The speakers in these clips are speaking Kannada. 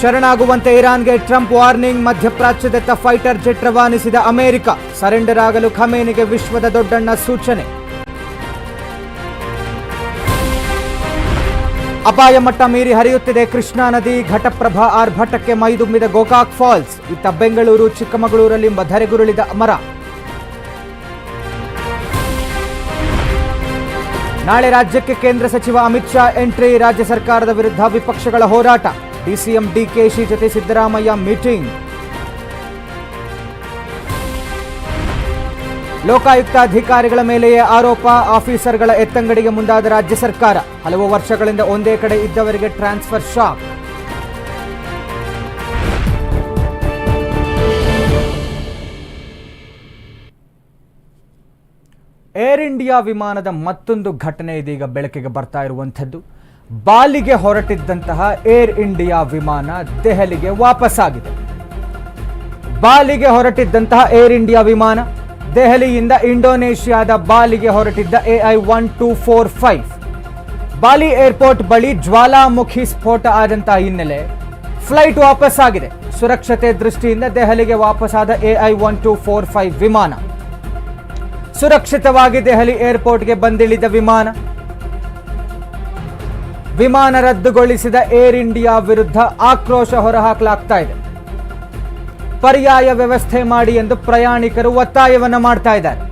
ಶರಣಾಗುವಂತೆ ಇರಾನ್ಗೆ ಟ್ರಂಪ್ ವಾರ್ನಿಂಗ್, ಮಧ್ಯಪ್ರಾಚ್ಯದತ್ತ ಫೈಟರ್ ಜೆಟ್ ರವಾನಿಸಿದ ಅಮೆರಿಕ. ಸರೆಂಡರ್ ಆಗಲು ಖಮೇನಿಗೆ ವಿಶ್ವದ ದೊಡ್ಡಣ್ಣ ಸೂಚನೆ. ಅಪಾಯ ಮಟ್ಟ ಮೀರಿ ಹರಿಯುತ್ತಿದೆ ಕೃಷ್ಣಾ ನದಿ. ಘಟಪ್ರಭಾ ಆರ್ಭಟಕ್ಕೆ ಮೈದುಂಬಿದ ಗೋಕಾಕ್ ಫಾಲ್ಸ್. ಇತ್ತ ಬೆಂಗಳೂರು, ಚಿಕ್ಕಮಗಳೂರಲ್ಲಿ ಧರೆಗುರುಳಿದ ಮರ ನಾಳೆ ರಾಜ್ಯಕ್ಕೆ ಕೇಂದ್ರ ಸಚಿವ ಅಮಿತ್ ಶಾ ಎಂಟ್ರಿ, ರಾಜ್ಯ ಸರ್ಕಾರದ ವಿರುದ್ಧ ವಿಪಕ್ಷಗಳ ಹೋರಾಟ. ಡಿಸಿಎಂ ಡಿಕೆಶಿ ಜೊತೆ ಸಿದ್ದರಾಮಯ್ಯ ಮೀಟಿಂಗ್. ಲೋಕಾಯುಕ್ತ ಅಧಿಕಾರಿಗಳ ಮೇಲೆಯೇ ಆರೋಪ, ಆಫೀಸರ್ಗಳ ಎತ್ತಂಗಡಿಗೆ ಮುಂದಾದ ರಾಜ್ಯ ಸರ್ಕಾರ. ಹಲವು ವರ್ಷಗಳಿಂದ ಒಂದೇ ಕಡೆ ಇದ್ದವರಿಗೆ ಟ್ರಾನ್ಸ್ಫರ್ ಶಾಕ್. ಏರ್ ಇಂಡಿಯಾ ವಿಮಾನದ ಮತ್ತೊಂದು ಘಟನೆ ಇದೀಗ ಬೆಳಕಿಗೆ ಬರ್ತಾ ಇರುವಂಥದ್ದು. ಬಾಲಿಗೆ ಹೊರಟಿದ್ದಂತಹ ಏರ್ ಇಂಡಿಯಾ ವಿಮಾನ ದೆಹಲಿಗೆ ವಾಪಸ್ಸಾಗಿದೆ. ಬಾಲಿಗೆ ಹೊರಟಿದ್ದಂತಹ ಏರ್ ಇಂಡಿಯಾ ವಿಮಾನ ದೆಹಲಿಯಿಂದ ಇಂಡೋನೇಷ್ಯಾದ ಬಾಲಿಗೆ ಹೊರಟಿದ್ದ AI one two four five. Bali airport ಬಳಿ ಜ್ವಾಲಾಮುಖಿ ಸ್ಫೋಟ ಆದಂತಹ ಹಿನ್ನೆಲೆ ಫ್ಲೈಟ್ ವಾಪಸ್ ಆಗಿದೆ ಸುರಕ್ಷತೆ ದೃಷ್ಟಿಯಿಂದ ದೆಹಲಿಗೆ ವಾಪಸ್ಸಾದ AI one two four five ವಿಮಾನ. ಸುರಕ್ಷಿತವಾಗಿ ದೆಹಲಿ ಏರ್ಪೋರ್ಟ್ಗೆ ಬಂದಿಳಿದ ವಿಮಾನ ವಿಮಾನ ರದ್ದುಗೊಳಿಸಿದ ಏರ್ ಇಂಡಿಯಾ ವಿರುದ್ಧ ಆಕ್ರೋಶ ಹೊರಹಾಕಲಾಗ್ತಾ ಇದೆ. ಪರ್ಯಾಯ ವ್ಯವಸ್ಥೆ ಮಾಡಿ ಎಂದು ಪ್ರಯಾಣಿಕರು ಒತ್ತಾಯವನ್ನು ಮಾಡ್ತಾ ಇದ್ದಾರೆ.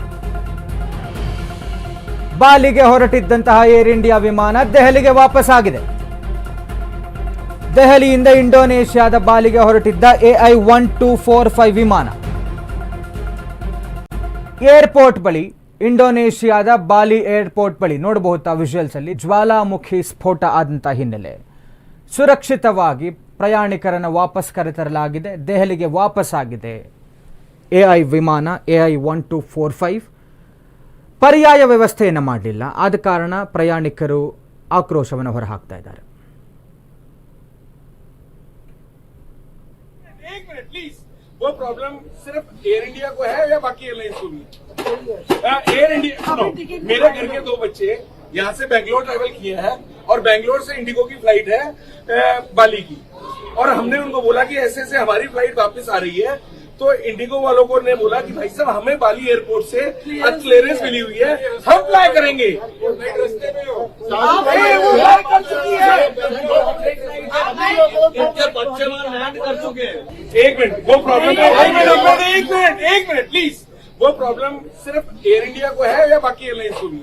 ಬಾಲಿಗೆ ಹೊರಟಿದ್ದಂತಹ ಏರ್ ಇಂಡಿಯಾ ವಿಮಾನ ದೆಹಲಿಗೆ ವಾಪಸ್ ಆಗಿದೆ ದೆಹಲಿಯಿಂದ ಇಂಡೋನೇಷ್ಯಾದ ಬಾಲಿಗೆ ಹೊರಟಿದ್ದ AI one two four five ವಿಮಾನ. ಏರ್ಪೋರ್ಟ್ ಬಳಿ ಇಂಡೋನೇಷ್ಯಾದ ಬಾಲಿ ಏರ್ಪೋರ್ಟ್ ಬಳಿ ನೋಡಬಹುದು ತಾವು ವಿಜುವಲ್ಸ್ ಅಲ್ಲಿ ಜ್ವಾಲಾಮುಖಿ ಸ್ಫೋಟ ಆದಂತಹ ಹಿನ್ನೆಲೆ ಸುರಕ್ಷಿತವಾಗಿ ಪ್ರಯಾಣಿಕರನ್ನು ವಾಪಸ್ ಕರೆತರಲಾಗಿದೆ ದೆಹಲಿಗೆ ವಾಪಸ್ ಆಗಿದೆ ಎಐ ವಿಮಾನ AI one two four five ಪರ್ಯಾಯ ವ್ಯವಸ್ಥೆಯನ್ನು ಮಾಡಲಿಲ್ಲ ಆದ ಕಾರಣ ಪ್ರಯಾಣಿಕರು ಆಕ್ರೋಶವನ್ನು ಹೊರಹಾಕ್ತಾ ಇದ್ದಾರೆ एक मिनट प्लीज वो प्रॉब्लम सिर्फ एयर इंडिया को है या बाकी एयरलाइंस को भी हाँ, एयर इंडिया सुनो मेरे घर के दो बच्चे यहाँ से बैंगलोर ट्रेवल किए हैं और बैंगलोर से इंडिगो की फ़्लाइट है बाली की। और हमने उनको बोला कि ऐसे ऐसे हमारी फ़्लाइट वापस आ रही है तो इंडिगो वालों को ने बोला कि भाई साहब हमें बाली एयरपोर्ट से क्लियरेंस मिली हुई है हम फ्लाई करेंगे। आपने वो कर चुकी है। बच्चे वहाँ लैंड कर चुके हैं। एक मिनट वो प्रॉब्लम एक मिनट एक मिनट प्लीज़ वो प्रॉब्लम सिर्फ़ एयर इंडिया को है या बाकी एयरलाइंस को भी?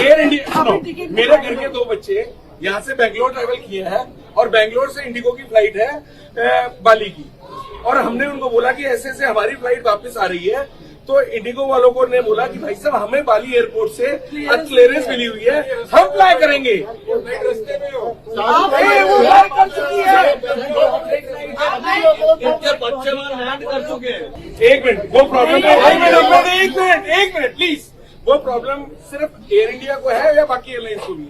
एयर इंडिया सुनो मेरे घर के दो बच्चे यहाँ से बैंगलोर ट्रेवल किए हैं और बैंगलोर से इंडिगो की फ़्लाइट है बाली की। और हमने उनको बोला कि ऐसे ऐसे हमारी फ़्लाइट वापस आ रही है तो इंडिगो वालों को ने बोला कि भाई साहब हमें बाली एयरपोर्ट से क्लियरेंस मिली हुई है। हम फ्लाई करेंगे। आपने वो फ्लाई कर चुकी है। इनके बच्चे वहाँ लैंड कर चुके हैं। एक मिनट वो प्रॉब्लम एक मिनट एक मिनट एक मिनट प्लीज़ वो प्रॉब्लम सिर्फ़ एयर इंडिया को है या बाकी एयरलाइंस को भी?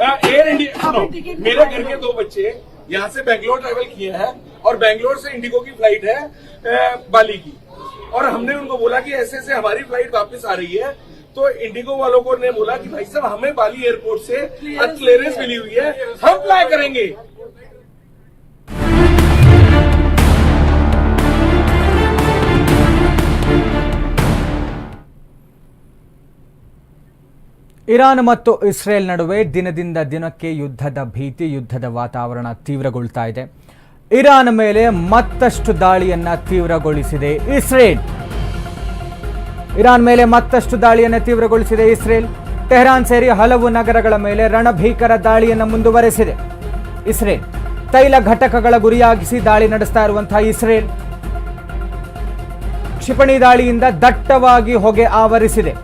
हाँ, एयर इंडिया मेरे घर के दो बच्चे यहाँ से बेंगलोर ट्रेवल किए हैं और बेंगलोर से इंडिगो की फ़्लाइट है बाली की। और हमने उनको बोला कि ऐसे ऐसे हमारी फ्लाइट वापस आ रही है तो इंडिगो वालों को ने बोला कि भाई साहब हमें बाली एयरपोर्ट से क्लियरेंस मिली हुई है हम फ्लाई करेंगे ಇರಾನ್ ಮತ್ತು ಇಸ್ರೇಲ್ ನಡುವೆ ದಿನದಿಂದ ದಿನಕ್ಕೆ ಯುದ್ಧದ ಭೀತಿ ಯುದ್ಧದ ವಾತಾವರಣ ತೀವ್ರಗೊಳ್ತಾ ಇದೆ ಇರಾನ್ ಮೇಲೆ ಮತ್ತಷ್ಟು ದಾಳಿಯನ್ನ ತೀವ್ರಗೊಳಿಸಿದೆ ಇಸ್ರೇಲ್. ಇರಾನ್ ಮೇಲೆ ಮತ್ತಷ್ಟು ದಾಳಿಯನ್ನು ತೀವ್ರಗೊಳಿಸಿದೆ ಇಸ್ರೇಲ್. ಟೆಹರಾನ್ ಸೇರಿ ಹಲವು ನಗರಗಳ ಮೇಲೆ ರಣಭೀಕರ ದಾಳಿಯನ್ನು ಮುಂದುವರೆಸಿದೆ. ಇಸ್ರೇಲ್ ತೈಲ ಘಟಕಗಳ ಗುರಿಯಾಗಿಸಿ ದಾಳಿ ನಡೆಸ್ತಾ ಇರುವಂತಹ ಇಸ್ರೇಲ್. ಕ್ಷಿಪಣಿ ದಾಳಿಯಿಂದ ದಟ್ಟವಾಗಿ ಹೊಗೆ ಆವರಿಸಿದೆ.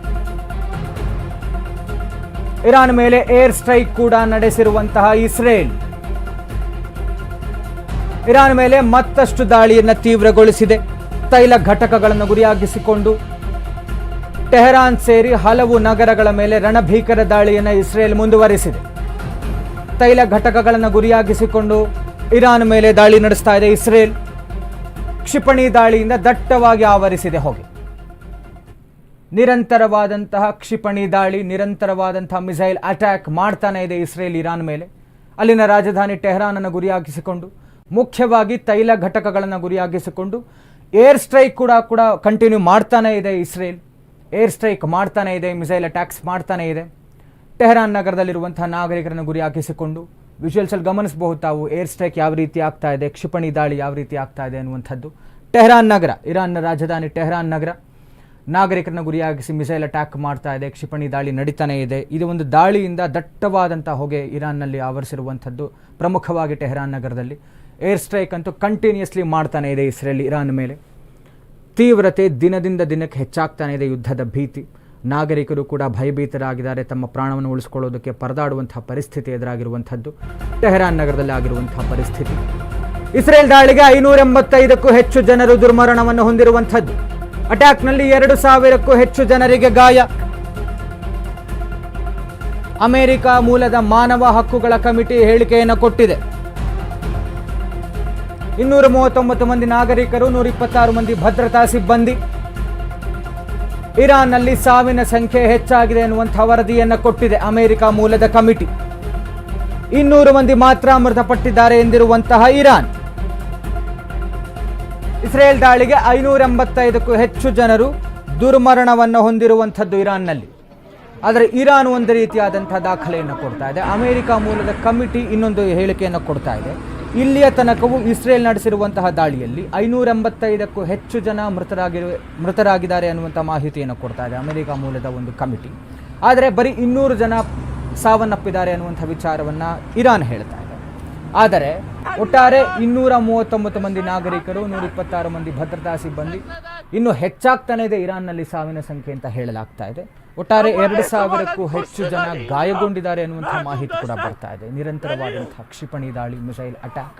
ಇರಾನ್ ಮೇಲೆ ಏರ್ ಸ್ಟ್ರೈಕ್ ಕೂಡ ನಡೆಸಿರುವಂತಹ ಇಸ್ರೇಲ್. ಇರಾನ್ ಮೇಲೆ ಮತ್ತಷ್ಟು ದಾಳಿಯನ್ನು ತೀವ್ರಗೊಳಿಸಿದೆ. ತೈಲ ಘಟಕಗಳನ್ನು ಗುರಿಯಾಗಿಸಿಕೊಂಡು. ಟೆಹರಾನ್ ಸೇರಿ ಹಲವು ನಗರಗಳ ಮೇಲೆ ರಣಭೀಕರ ದಾಳಿಯನ್ನು ಇಸ್ರೇಲ್ ಮುಂದುವರೆಸಿದೆ. ತೈಲ ಘಟಕಗಳನ್ನು ಗುರಿಯಾಗಿಸಿಕೊಂಡು ಇರಾನ್ ಮೇಲೆ ದಾಳಿ ನಡೆಸ್ತಾ ಇದೆ ಇಸ್ರೇಲ್. ಕ್ಷಿಪಣಿ ದಾಳಿಯಿಂದ ದಟ್ಟವಾಗಿ ಆವರಿಸಿದೆ ಹೋಗಿ. ನಿರಂತರವಾದಂತಹ ಕ್ಷಿಪಣಿ ದಾಳಿ, ನಿರಂತರವಾದಂತಹ ಮಿಸೈಲ್ ಅಟ್ಯಾಕ್ ಮಾಡ್ತಾನೆ ಇದೆ ಇಸ್ರೇಲ್ ಇರಾನ್ ಮೇಲೆ. ಅಲ್ಲಿನ ರಾಜಧಾನಿ ಟೆಹರಾನನ್ನು ಗುರಿಯಾಗಿಸಿಕೊಂಡು ಮುಖ್ಯವಾಗಿ ತೈಲ ಘಟಕಗಳನ್ನು ಗುರಿಯಾಗಿಸಿಕೊಂಡು ಏರ್ ಸ್ಟ್ರೈಕ್ ಕೂಡ ಕೂಡ ಕಂಟಿನ್ಯೂ ಮಾಡ್ತಾನೇ ಇದೆ ಇಸ್ರೇಲ್. ಏರ್ ಸ್ಟ್ರೈಕ್ ಮಾಡ್ತಾನೇ ಇದೆ, ಮಿಸೈಲ್ ಅಟ್ಯಾಕ್ಸ್ ಮಾಡ್ತಾನೇ ಇದೆ. ಟೆಹರಾನ್ ನಗರದಲ್ಲಿರುವಂತಹ ನಾಗರಿಕರನ್ನು ಗುರಿಯಾಗಿಸಿಕೊಂಡು ವಿಜುವಲ್ಸಲ್ಲಿ ಗಮನಿಸಬಹುದು ತಾವು, ಏರ್ ಸ್ಟ್ರೈಕ್ ಯಾವ ರೀತಿ ಆಗ್ತಾ ಇದೆ, ಕ್ಷಿಪಣಿ ದಾಳಿ ಯಾವ ರೀತಿ ಆಗ್ತಾ ಇದೆ ಅನ್ನುವಂಥದ್ದು. ಟೆಹರಾನ್ ನಗರ, ಇರಾನ್ನ ರಾಜಧಾನಿ ಟೆಹರಾನ್ ನಗರ, ನಾಗರಿಕರನ್ನ ಗುರಿಯಾಗಿಸಿ ಮಿಸೈಲ್ ಅಟ್ಯಾಕ್ ಮಾಡ್ತಾ ಇದೆ, ಕ್ಷಿಪಣಿ ದಾಳಿ ನಡೀತಾನೇ ಇದೆ. ಇದು ಒಂದು ದಾಳಿಯಿಂದ ದಟ್ಟವಾದಂಥ ಹೊಗೆ ಇರಾನ್ನಲ್ಲಿ ಆವರಿಸಿರುವಂಥದ್ದು ಪ್ರಮುಖವಾಗಿ ಟೆಹರಾನ್ ನಗರದಲ್ಲಿ. ಏರ್ ಸ್ಟ್ರೈಕ್ ಅಂತೂ ಕಂಟಿನ್ಯೂಸ್ಲಿ ಮಾಡ್ತಾನೆ ಇದೆ ಇಸ್ರೇಲ್ ಇರಾನ್ ಮೇಲೆ. ತೀವ್ರತೆ ದಿನದಿಂದ ದಿನಕ್ಕೆ ಹೆಚ್ಚಾಗ್ತಾನೆ ಇದೆ ಯುದ್ಧದ ಭೀತಿ. ನಾಗರಿಕರು ಕೂಡ ಭಯಭೀತರಾಗಿದ್ದಾರೆ. ತಮ್ಮ ಪ್ರಾಣವನ್ನು ಉಳಿಸ್ಕೊಳ್ಳೋದಕ್ಕೆ ಪರದಾಡುವಂತಹ ಪರಿಸ್ಥಿತಿ ಎದುರಾಗಿರುವಂಥದ್ದು ಟೆಹರಾನ್ ನಗರದಲ್ಲಿ ಆಗಿರುವಂತಹ ಪರಿಸ್ಥಿತಿ. ಇಸ್ರೇಲ್ ದಾಳಿಗೆ ಐನೂರ ಎಂಬತ್ತೈದಕ್ಕೂ ಹೆಚ್ಚು ಜನರು ದುರ್ಮರಣವನ್ನು ಹೊಂದಿರುವಂಥದ್ದು. ಅಟ್ಯಾಕ್ನಲ್ಲಿ ಎರಡು ಸಾವಿರಕ್ಕೂ ಹೆಚ್ಚು ಜನರಿಗೆ ಗಾಯ. ಅಮೆರಿಕ ಮೂಲದ ಮಾನವ ಹಕ್ಕುಗಳ ಕಮಿಟಿ ಹೇಳಿಕೆಯನ್ನು ಕೊಟ್ಟಿದೆ. ಇನ್ನೂರ ಮೂವತ್ತೊಂಬತ್ತು ಮಂದಿ ನಾಗರಿಕರು ನೂರ ಇಪ್ಪತ್ತಾರು ಮಂದಿ ಭದ್ರತಾ ಸಿಬ್ಬಂದಿ. ಇರಾನ್ನಲ್ಲಿ ಸಾವಿನ ಸಂಖ್ಯೆ ಹೆಚ್ಚಾಗಿದೆ ಎನ್ನುವಂಥ ವರದಿಯನ್ನು ಕೊಟ್ಟಿದೆ ಅಮೆರಿಕ ಮೂಲದ ಕಮಿಟಿ. ಇನ್ನೂರು ಮಂದಿ ಮಾತ್ರ ಮೃತಪಟ್ಟಿದ್ದಾರೆ ಎಂದಿರುವಂತಹ ಇರಾನ್. ಇಸ್ರೇಲ್ ದಾಳಿಗೆ ಐನೂರ ಎಂಬತ್ತೈದಕ್ಕೂ ಹೆಚ್ಚು ಜನರು ದುರ್ಮರಣವನ್ನು ಹೊಂದಿರುವಂಥದ್ದು ಇರಾನ್ನಲ್ಲಿ. ಆದರೆ ಇರಾನ್ ಒಂದು ರೀತಿಯಾದಂಥ ದಾಖಲೆಯನ್ನು ಕೊಡ್ತಾ ಇದೆ. ಅಮೆರಿಕ ಮೂಲದ ಕಮಿಟಿ ಇನ್ನೊಂದು ಹೇಳಿಕೆಯನ್ನು ಕೊಡ್ತಾ ಇದೆ. ಇಲ್ಲಿಯ ತನಕವೂ ಇಸ್ರೇಲ್ ನಡೆಸಿರುವಂತಹ ದಾಳಿಯಲ್ಲಿ ಐನೂರ ಎಂಬತ್ತೈದಕ್ಕೂ ಹೆಚ್ಚು ಜನ ಮೃತರಾಗಿರುವ ಮೃತರಾಗಿದ್ದಾರೆ ಅನ್ನುವಂಥ ಮಾಹಿತಿಯನ್ನು ಕೊಡ್ತಾ ಇದೆ ಅಮೆರಿಕ ಮೂಲದ ಒಂದು ಕಮಿಟಿ. ಆದರೆ ಬರೀ ಇನ್ನೂರು ಜನ ಸಾವನ್ನಪ್ಪಿದ್ದಾರೆ ಅನ್ನುವಂಥ ವಿಚಾರವನ್ನು ಇರಾನ್ ಹೇಳ್ತಾ ಇದೆ. ಆದರೆ ಒಟ್ಟಾರೆ ಇನ್ನೂರ ಮೂವತ್ತೊಂಬತ್ತು ಮಂದಿ ನಾಗರಿಕರು ನೂರ ಇಪ್ಪತ್ತಾರು ಮಂದಿ ಭದ್ರತಾ ಸಿಬ್ಬಂದಿ, ಇನ್ನೂ ಹೆಚ್ಚಾಗ್ತಾನೆ ಇದೆ ಇರಾನ್ನಲ್ಲಿ ಸಾವಿನ ಸಂಖ್ಯೆ ಅಂತ ಹೇಳಲಾಗ್ತಾ ಇದೆ. ಒಟ್ಟಾರೆ ಎರಡು ಸಾವಿರಕ್ಕೂ ಹೆಚ್ಚು ಜನ ಗಾಯಗೊಂಡಿದ್ದಾರೆ ಅನ್ನುವಂಥ ಮಾಹಿತಿ ಕೂಡ ಬರ್ತಾ ಇದೆ. ನಿರಂತರವಾದಂತಹ ಕ್ಷಿಪಣಿ ದಾಳಿ ಮಿಸೈಲ್ ಅಟ್ಯಾಕ್.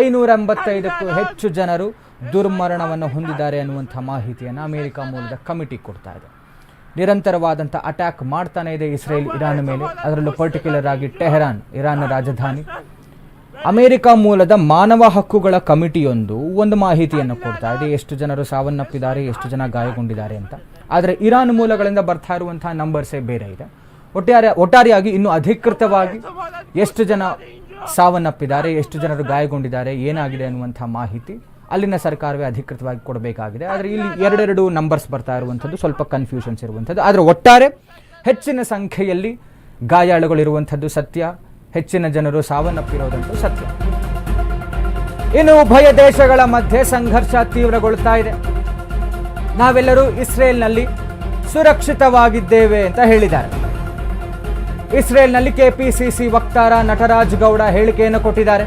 ಐನೂರ ಎಂಬತ್ತೈದಕ್ಕೂ ಹೆಚ್ಚು ಜನರು ದುರ್ಮರಣವನ್ನು ಹೊಂದಿದ್ದಾರೆ ಅನ್ನುವಂಥ ಮಾಹಿತಿಯನ್ನು ಅಮೆರಿಕ ಮೂಲದ ಕಮಿಟಿ ಕೊಡ್ತಾ ಇದೆ. ನಿರಂತರವಾದಂಥ ಅಟ್ಯಾಕ್ ಮಾಡ್ತಾನೆ ಇದೆ ಇಸ್ರೇಲ್ ಇರಾನ್ ಮೇಲೆ. ಅದರಲ್ಲೂ ಪರ್ಟಿಕ್ಯುಲರ್ ಆಗಿ ಟೆಹರಾನ್ ಇರಾನ್ ರಾಜಧಾನಿ. ಅಮೆರಿಕ ಮೂಲದ ಮಾನವ ಹಕ್ಕುಗಳ ಕಮಿಟಿಯೊಂದು ಒಂದು ಮಾಹಿತಿಯನ್ನು ಕೊಡ್ತಾ ಇದೆ. ಎಷ್ಟು ಜನರು ಸಾವನ್ನಪ್ಪಿದ್ದಾರೆ ಎಷ್ಟು ಜನ ಗಾಯಗೊಂಡಿದ್ದಾರೆ ಅಂತ. ಆದರೆ ಇರಾನ್ ಮೂಲಗಳಿಂದ ಬರ್ತಾ ಇರುವಂತಹ ನಂಬರ್ಸೇ ಬೇರೆ ಇದೆ. ಒಟ್ಟಾರೆ ಒಟ್ಟಾರೆಯಾಗಿ ಇನ್ನು ಅಧಿಕೃತವಾಗಿ ಎಷ್ಟು ಜನ ಸಾವನ್ನಪ್ಪಿದ್ದಾರೆ, ಎಷ್ಟು ಜನರು ಗಾಯಗೊಂಡಿದ್ದಾರೆ, ಏನಾಗಿದೆ ಅನ್ನುವಂಥ ಮಾಹಿತಿ ಅಲ್ಲಿನ ಸರ್ಕಾರವೇ ಅಧಿಕೃತವಾಗಿ ಕೊಡಬೇಕಾಗಿದೆ. ಆದರೆ ಇಲ್ಲಿ ಎರಡೆರಡು ನಂಬರ್ಸ್ ಬರ್ತಾ ಇರುವಂಥದ್ದು, ಸ್ವಲ್ಪ ಕನ್ಫ್ಯೂಷನ್ಸ್ ಇರುವಂಥದ್ದು. ಆದರೆ ಒಟ್ಟಾರೆ ಹೆಚ್ಚಿನ ಸಂಖ್ಯೆಯಲ್ಲಿ ಗಾಯಾಳುಗಳಿರುವಂಥದ್ದು ಸತ್ಯ, ಹೆಚ್ಚಿನ ಜನರು ಸಾವನ್ನಪ್ಪಿರೋದಂತೂ ಸತ್ಯ. ಇನ್ನು ಉಭಯ ದೇಶಗಳ ಮಧ್ಯೆ ಸಂಘರ್ಷ ತೀವ್ರಗೊಳ್ತಾ ಇದೆ. ನಾವೆಲ್ಲರೂ ಇಸ್ರೇಲ್ನಲ್ಲಿ ಸುರಕ್ಷಿತವಾಗಿದ್ದೇವೆ ಅಂತ ಹೇಳಿದ್ದಾರೆ. ಇಸ್ರೇಲ್ನಲ್ಲಿ ಕೆಪಿಸಿಸಿ ವಕ್ತಾರ ನಟರಾಜ್ ಗೌಡ ಹೇಳಿಕೆಯನ್ನು ಕೊಟ್ಟಿದ್ದಾರೆ.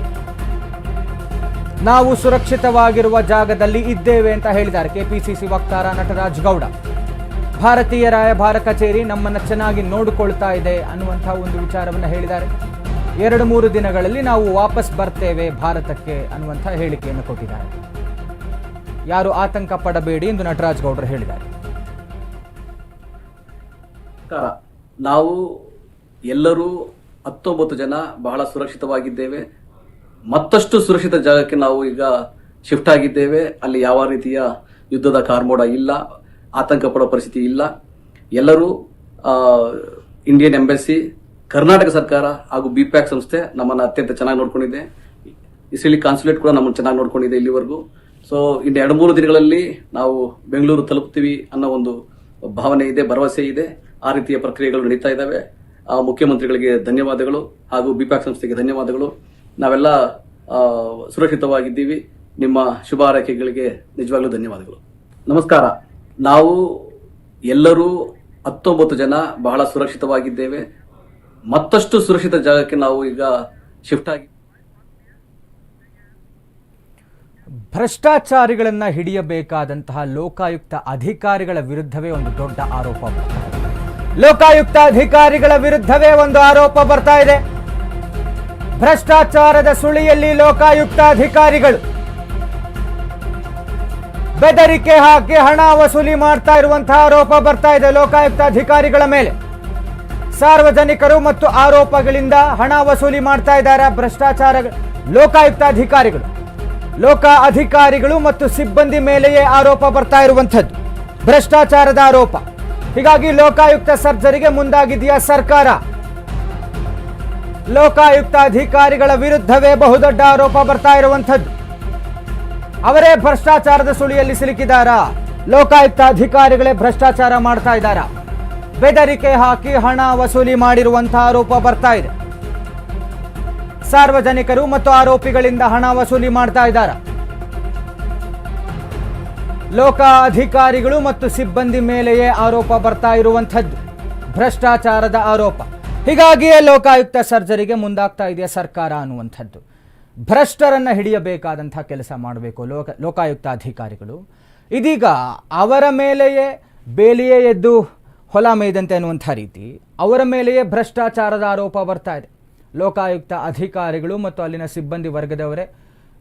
ನಾವು ಸುರಕ್ಷಿತವಾಗಿರುವ ಜಾಗದಲ್ಲಿ ಇದ್ದೇವೆ ಅಂತ ಹೇಳಿದ್ದಾರೆ ಕೆಪಿಸಿಸಿ ವಕ್ತಾರ ನಟರಾಜ್ ಗೌಡ. ಭಾರತೀಯ ರಾಯಭಾರ ಕಚೇರಿ ನಮ್ಮನ್ನು ಚೆನ್ನಾಗಿ ನೋಡಿಕೊಳ್ತಾ ಇದೆ ಅನ್ನುವಂಥ ಒಂದು ವಿಚಾರವನ್ನು ಹೇಳಿದ್ದಾರೆ. ಎರಡು ಮೂರು ದಿನಗಳಲ್ಲಿ ನಾವು ವಾಪಸ್ ಬರ್ತೇವೆ ಭಾರತಕ್ಕೆ ಅನ್ನುವಂಥ ಹೇಳಿಕೆಯನ್ನು ಕೊಟ್ಟಿದ್ದಾರೆ. ಯಾರು ಆತಂಕ ಪಡಬೇಡಿ ಎಂದು ನಟರಾಜ್ ಗೌಡರು ಹೇಳಿದ್ದಾರೆ. ನಾವು ಎಲ್ಲರೂ ಹತ್ತೊಂಬತ್ತು ಜನ ಬಹಳ ಸುರಕ್ಷಿತವಾಗಿದ್ದೇವೆ. ಮತ್ತಷ್ಟು ಸುರಕ್ಷಿತ ಜಾಗಕ್ಕೆ ನಾವು ಈಗ ಶಿಫ್ಟ್ ಆಗಿದ್ದೇವೆ. ಅಲ್ಲಿ ಯಾವ ರೀತಿಯ ಯುದ್ಧದ ಕಾರ್ಮೋಡ ಇಲ್ಲ, ಆತಂಕ ಪಡೋ ಪರಿಸ್ಥಿತಿ ಇಲ್ಲ. ಎಲ್ಲರೂ ಇಂಡಿಯನ್ ಎಂಬೆಸಿ ಕರ್ನಾಟಕ ಸರ್ಕಾರ ಹಾಗೂ ಬಿಪ್ಯಾಕ್ ಸಂಸ್ಥೆ ನಮ್ಮನ್ನು ಅತ್ಯಂತ ಚೆನ್ನಾಗಿ ನೋಡ್ಕೊಂಡಿದೆ. ಇಸ್ರೇಲಿ ಕಾನ್ಸುಲೇಟ್ ಕೂಡ ನಮ್ಮನ್ನು ಚೆನ್ನಾಗಿ ನೋಡ್ಕೊಂಡಿದೆ ಇಲ್ಲಿವರೆಗೂ. ಸೊ ಇನ್ನು ಎರಡು ಮೂರು ದಿನಗಳಲ್ಲಿ ನಾವು ಬೆಂಗಳೂರು ತಲುಪ್ತೀವಿ ಅನ್ನೋ ಒಂದು ಭಾವನೆ ಇದೆ, ಭರವಸೆ ಇದೆ. ಆ ರೀತಿಯ ಪ್ರಕ್ರಿಯೆಗಳು ನಡೀತಾ ಇದ್ದಾವೆ. ಆ ಮುಖ್ಯಮಂತ್ರಿಗಳಿಗೆ ಧನ್ಯವಾದಗಳು ಹಾಗೂ ಬಿಪ್ಯಾಕ್ ಸಂಸ್ಥೆಗೆ ಧನ್ಯವಾದಗಳು. ನಾವೆಲ್ಲ ಸುರಕ್ಷಿತವಾಗಿದ್ದೀವಿ. ನಿಮ್ಮ ಶುಭ ಹಾರೈಕೆಗಳಿಗೆ ನಿಜವಾಗ್ಲೂ ಧನ್ಯವಾದಗಳು. ನಮಸ್ಕಾರ. ನಾವು ಎಲ್ಲರೂ ಹತ್ತೊಂಬತ್ತು ಜನ ಬಹಳ ಸುರಕ್ಷಿತವಾಗಿದ್ದೇವೆ. ಮತ್ತಷ್ಟು ಸುರಕ್ಷಿತ ಜಾಗಕ್ಕೆ ನಾವು ಈಗ ಶಿಫ್ಟ್ ಆಗಿ ಭ್ರಷ್ಟಾಚಾರಿಗಳನ್ನ ಹಿಡಿಯಬೇಕಾದಂತಹ ಲೋಕಾಯುಕ್ತ ಅಧಿಕಾರಿಗಳ ವಿರುದ್ಧವೇ ಒಂದು ದೊಡ್ಡ ಆರೋಪ ಲೋಕಾಯುಕ್ತ ಅಧಿಕಾರಿಗಳ ವಿರುದ್ಧವೇ ಒಂದು ಆರೋಪ ಬರ್ತಾ ಇದೆ. ಭ್ರಷ್ಟಾಚಾರದ ಸುಳಿಯಲ್ಲಿ ಲೋಕಾಯುಕ್ತ ಅಧಿಕಾರಿಗಳು ಬೆದರಿಕೆ ಹಾಕಿ ಹಣ ವಸೂಲಿ ಮಾಡ್ತಾ ಇರುವಂತಹ ಆರೋಪ ಬರ್ತಾ ಇದೆ ಲೋಕಾಯುಕ್ತ ಅಧಿಕಾರಿಗಳ ಮೇಲೆ. ಸಾರ್ವಜನಿಕರು ಮತ್ತು ಆರೋಪಗಳಿಂದ ಹಣ ವಸೂಲಿ ಮಾಡ್ತಾ ಇದ್ದಾರೆ ಭ್ರಷ್ಟಾಚಾರ ಲೋಕಾಯುಕ್ತ ಅಧಿಕಾರಿಗಳು. ಲೋಕ ಅಧಿಕಾರಿಗಳು ಮತ್ತು ಸಿಬ್ಬಂದಿ ಮೇಲೆಯೇ ಆರೋಪ ಬರ್ತಾ ಇರುವಂಥದ್ದು. ಭ್ರಷ್ಟಾಚಾರದ ಆರೋಪ. ಹೀಗಾಗಿ ಲೋಕಾಯುಕ್ತ ಸರ್ಜರಿಗೆ ಮುಂದಾಗಿದೆಯಾ ಸರ್ಕಾರ? ಲೋಕಾಯುಕ್ತ ಅಧಿಕಾರಿಗಳ ವಿರುದ್ಧವೇ ಬಹುದೊಡ್ಡ ಆರೋಪ ಬರ್ತಾ ಇರುವಂಥದ್ದು. ಅವರೇ ಭ್ರಷ್ಟಾಚಾರದ ಸುಳಿಯಲ್ಲಿ ಸಿಲುಕಿದಾರಾ? ಲೋಕಾಯುಕ್ತ ಅಧಿಕಾರಿಗಳೇ ಭ್ರಷ್ಟಾಚಾರ ಮಾಡ್ತಾ ಇದ್ದಾರಾ ಬೆದರಿಕೆ ಹಾಕಿ ಹಣ ವಸೂಲಿ ಮಾಡಿರುವಂತಹ ಆರೋಪ ಬರ್ತಾ ಇದೆ. ಸಾರ್ವಜನಿಕರು ಮತ್ತು ಆರೋಪಿಗಳಿಂದ ಹಣ ವಸೂಲಿ ಮಾಡ್ತಾ ಇದ್ದಾರೆ. ಲೋಕ ಅಧಿಕಾರಿಗಳು ಮತ್ತು ಸಿಬ್ಬಂದಿ ಮೇಲೆಯೇ ಆರೋಪ ಬರ್ತಾ ಇರುವಂಥದ್ದು. ಭ್ರಷ್ಟಾಚಾರದ ಆರೋಪ. ಹೀಗಾಗಿಯೇ ಲೋಕಾಯುಕ್ತ ಸರ್ಜರಿಗೆ ಮುಂದಾಗ್ತಾ ಇದೆಯಾ ಸರ್ಕಾರ ಅನ್ನುವಂಥದ್ದು. ಭ್ರಷ್ಟರನ್ನು ಹಿಡಿಯಬೇಕಾದಂಥ ಕೆಲಸ ಮಾಡಬೇಕು ಲೋಕ ಲೋಕಾಯುಕ್ತ ಅಧಿಕಾರಿಗಳು ಇದೀಗ ಅವರ ಮೇಲೆಯೇ ಬೇಲಿಯೇ ಎದ್ದು ಹೊಲ ಮೇಯ್ದಂತೆ ಅನ್ನುವಂಥ ರೀತಿ ಅವರ ಮೇಲೆಯೇ ಭ್ರಷ್ಟಾಚಾರದ ಆರೋಪ ಬರ್ತಾ ಇದೆ. ಲೋಕಾಯುಕ್ತ ಅಧಿಕಾರಿಗಳು ಮತ್ತು ಅಲ್ಲಿನ ಸಿಬ್ಬಂದಿ ವರ್ಗದವರೇ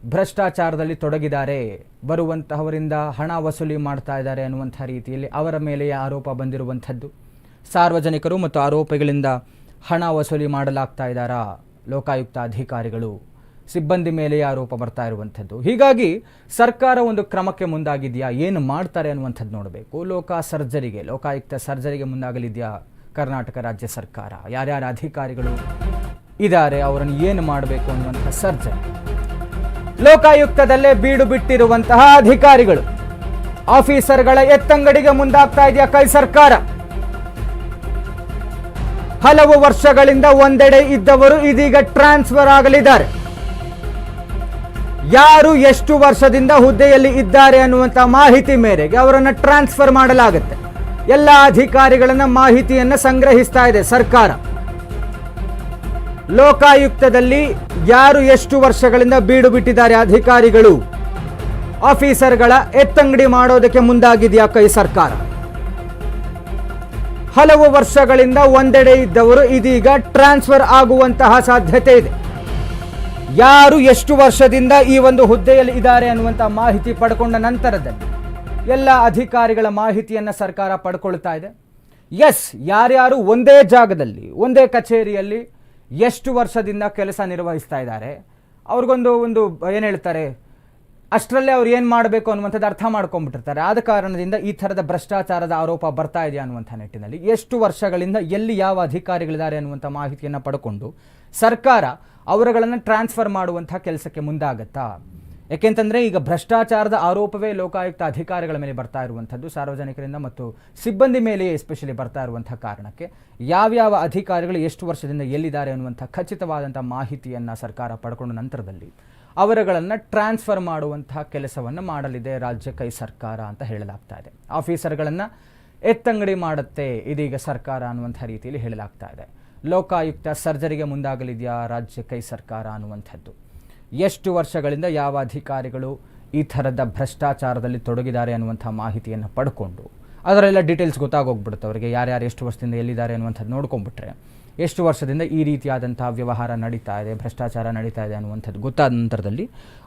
ಭ್ರಷ್ಟಾಚಾರದಲ್ಲಿ ತೊಡಗಿದ್ದಾರೆ. ಬರುವಂತಹವರಿಂದ ಹಣ ವಸೂಲಿ ಮಾಡ್ತಾ ಇದ್ದಾರೆ ಅನ್ನುವಂಥ ರೀತಿಯಲ್ಲಿ ಅವರ ಮೇಲೆಯೇ ಆರೋಪ ಬಂದಿರುವಂಥದ್ದು. ಸಾರ್ವಜನಿಕರು ಮತ್ತು ಆರೋಪಿಗಳಿಂದ ಹಣ ವಸೂಲಿ ಮಾಡಲಾಗ್ತಾ ಇದ್ದಾರಾ? ಲೋಕಾಯುಕ್ತ ಅಧಿಕಾರಿಗಳು. ಸಿಬ್ಬಂದಿ ಮೇಲೆಯೇ ಆರೋಪ ಬರ್ತಾ ಇರುವಂಥದ್ದು. ಹೀಗಾಗಿ ಸರ್ಕಾರ ಒಂದು ಕ್ರಮಕ್ಕೆ ಮುಂದಾಗಿದೆಯಾ? ಏನು ಮಾಡ್ತಾರೆ ಅನ್ನುವಂಥದ್ದು ನೋಡಬೇಕು. ಲೋಕ ಸರ್ಜರಿಗೆ, ಲೋಕಾಯುಕ್ತ ಸರ್ಜರಿಗೆ ಮುಂದಾಗಲಿದೆಯಾ ಕರ್ನಾಟಕ ರಾಜ್ಯ ಸರ್ಕಾರ? ಯಾರ್ಯಾರ ಅಧಿಕಾರಿಗಳು? ಇದ್ದಾರೆ ಅವರನ್ನು ಏನು ಮಾಡಬೇಕು ಅನ್ನುವಂಥ ಸರ್ಜನ್ ಲೋಕಾಯುಕ್ತದಲ್ಲೇ ಬೀಡು ಬಿಟ್ಟಿರುವಂತಹ ಅಧಿಕಾರಿಗಳು. ಆಫೀಸರ್ಗಳ ಎತ್ತಂಗಡಿಗೆ ಮುಂದಾಗ್ತಾ ಇದೆಯಾ ಕೈ ಸರ್ಕಾರ? ಹಲವು ವರ್ಷಗಳಿಂದ ಒಂದೆಡೆ ಇದ್ದವರು ಇದೀಗ ಟ್ರಾನ್ಸ್ಫರ್ ಆಗಲಿದ್ದಾರೆ. ಯಾರು ಎಷ್ಟು ವರ್ಷದಿಂದ ಹುದ್ದೆಯಲ್ಲಿ ಇದ್ದಾರೆ ಅನ್ನುವಂಥ ಮಾಹಿತಿ ಮೇರೆಗೆ ಅವರನ್ನು ಟ್ರಾನ್ಸ್ಫರ್ ಮಾಡಲಾಗುತ್ತೆ. ಎಲ್ಲ ಅಧಿಕಾರಿಗಳನ್ನ ಮಾಹಿತಿಯನ್ನು ಸಂಗ್ರಹಿಸ್ತಾ ಇದೆ ಸರ್ಕಾರ. ಲೋಕಾಯುಕ್ತದಲ್ಲಿ ಯಾರು ಎಷ್ಟು ವರ್ಷಗಳಿಂದ ಬೀಡು ಬಿಟ್ಟಿದ್ದಾರೆ ಅಧಿಕಾರಿಗಳು? ಆಫೀಸರ್ಗಳ ಎತ್ತಂಗಡಿ ಮಾಡೋದಕ್ಕೆ ಮುಂದಾಗಿದೆಯಾ ಕೈ ಸರ್ಕಾರ? ಹಲವು ವರ್ಷಗಳಿಂದ ಒಂದೆಡೆ ಇದ್ದವರು ಇದೀಗ ಟ್ರಾನ್ಸ್ಫರ್ ಆಗುವಂತಹ ಸಾಧ್ಯತೆ ಇದೆ. ಯಾರು ಎಷ್ಟು ವರ್ಷದಿಂದ ಈ ಒಂದು ಹುದ್ದೆಯಲ್ಲಿ ಇದ್ದಾರೆ ಅನ್ನುವಂಥ ಮಾಹಿತಿ ಪಡ್ಕೊಂಡ ನಂತರದಲ್ಲಿ ಎಲ್ಲ ಅಧಿಕಾರಿಗಳ ಮಾಹಿತಿಯನ್ನು ಸರ್ಕಾರ ಪಡ್ಕೊಳ್ತಾ ಇದೆ. ಎಸ್, ಯಾರ್ಯಾರು ಒಂದೇ ಜಾಗದಲ್ಲಿ, ಒಂದೇ ಕಚೇರಿಯಲ್ಲಿ ಎಷ್ಟು ವರ್ಷದಿಂದ ಕೆಲಸ ನಿರ್ವಹಿಸ್ತಾ ಇದ್ದಾರೆ. ಅವ್ರಿಗೊಂದು ಒಂದು, ಏನು ಹೇಳ್ತಾರೆ, ಅಷ್ಟರಲ್ಲೇ ಅವ್ರು ಏನು ಮಾಡಬೇಕು ಅನ್ನುವಂಥದ್ದು ಅರ್ಥ ಮಾಡ್ಕೊಂಡ್ಬಿಟ್ಟಿರ್ತಾರೆ. ಆದ ಕಾರಣದಿಂದ ಈ ಥರದ ಭ್ರಷ್ಟಾಚಾರದ ಆರೋಪ ಬರ್ತಾ ಇದೆಯಾ ಅನ್ನುವಂಥ ನಿಟ್ಟಿನಲ್ಲಿ. ಎಷ್ಟು ವರ್ಷಗಳಿಂದ ಎಲ್ಲಿ ಯಾವ ಅಧಿಕಾರಿಗಳಿದ್ದಾರೆ ಅನ್ನುವಂಥ ಮಾಹಿತಿಯನ್ನು ಪಡ್ಕೊಂಡು ಸರ್ಕಾರ ಅವರುಗಳನ್ನು ಟ್ರಾನ್ಸ್ಫರ್ ಮಾಡುವಂಥ ಕೆಲಸಕ್ಕೆ ಮುಂದಾಗತ್ತಾ? ಯಾಕೆಂತಂದರೆ ಈಗ ಭ್ರಷ್ಟಾಚಾರದ ಆರೋಪವೇ ಲೋಕಾಯುಕ್ತ ಅಧಿಕಾರಿಗಳ ಮೇಲೆ ಬರ್ತಾ ಇರುವಂಥದ್ದು ಸಾರ್ವಜನಿಕರಿಂದ ಮತ್ತು ಸಿಬ್ಬಂದಿ ಮೇಲೆ ಎಸ್ಪೆಷಲಿ ಬರ್ತಾ ಇರುವಂಥ ಕಾರಣಕ್ಕೆ. ಯಾವ್ಯಾವ ಅಧಿಕಾರಿಗಳು ಎಷ್ಟು ವರ್ಷದಿಂದ ಎಲ್ಲಿದ್ದಾರೆ ಅನ್ನುವಂಥ ಖಚಿತವಾದಂಥ ಮಾಹಿತಿಯನ್ನು ಸರ್ಕಾರ ಪಡ್ಕೊಂಡ ನಂತರದಲ್ಲಿ ಅವರುಗಳನ್ನು ಟ್ರಾನ್ಸ್ಫರ್ ಮಾಡುವಂತಹ ಕೆಲಸವನ್ನು ಮಾಡಲಿದೆ ರಾಜ್ಯ ಕೈ ಸರ್ಕಾರ ಅಂತ ಹೇಳಲಾಗ್ತಾ ಇದೆ. ಆಫೀಸರ್ಗಳನ್ನು ಎತ್ತಂಗಡಿ ಮಾಡುತ್ತೆ ಇದೀಗ ಸರ್ಕಾರ ಅನ್ನುವಂಥ ರೀತಿಯಲ್ಲಿ ಹೇಳಲಾಗ್ತಾ ಇದೆ. ಲೋಕಾಯುಕ್ತ ಸರ್ಜರಿಗೆ ಮುಂದಾಗಲಿದೆಯಾ ರಾಜ್ಯ ಕೈ ಸರ್ಕಾರ ಅನ್ನುವಂಥದ್ದು. ಎಷ್ಟು ವರ್ಷಗಳಿಂದ ಯಾವ ಅಧಿಕಾರಿಗಳು ಈ ಥರದ ಭ್ರಷ್ಟಾಚಾರದಲ್ಲಿ ತೊಡಗಿದ್ದಾರೆ ಅನ್ನುವಂಥ ಮಾಹಿತಿಯನ್ನು ಪಡ್ಕೊಂಡು ಅದರೆಲ್ಲ ಡೀಟೇಲ್ಸ್ ಗೊತ್ತಾಗೋಗ್ಬಿಡುತ್ತೆ ಅವರಿಗೆ, ಯಾರ್ಯಾರು ಎಷ್ಟು ವರ್ಷದಿಂದ ಎಲ್ಲಿದ್ದಾರೆ ಅನ್ನುವಂಥದ್ದು ನೋಡ್ಕೊಂಡ್ಬಿಟ್ರೆ ಎಷ್ಟು ವರ್ಷದಿಂದ ಈ ರೀತಿಯಾದಂಥ ವ್ಯವಹಾರ ನಡೀತಾ ಇದೆ, ಭ್ರಷ್ಟಾಚಾರ ನಡೀತಾ ಇದೆ ಅನ್ನುವಂಥದ್ದು ಗೊತ್ತಾದ ನಂತರದಲ್ಲಿ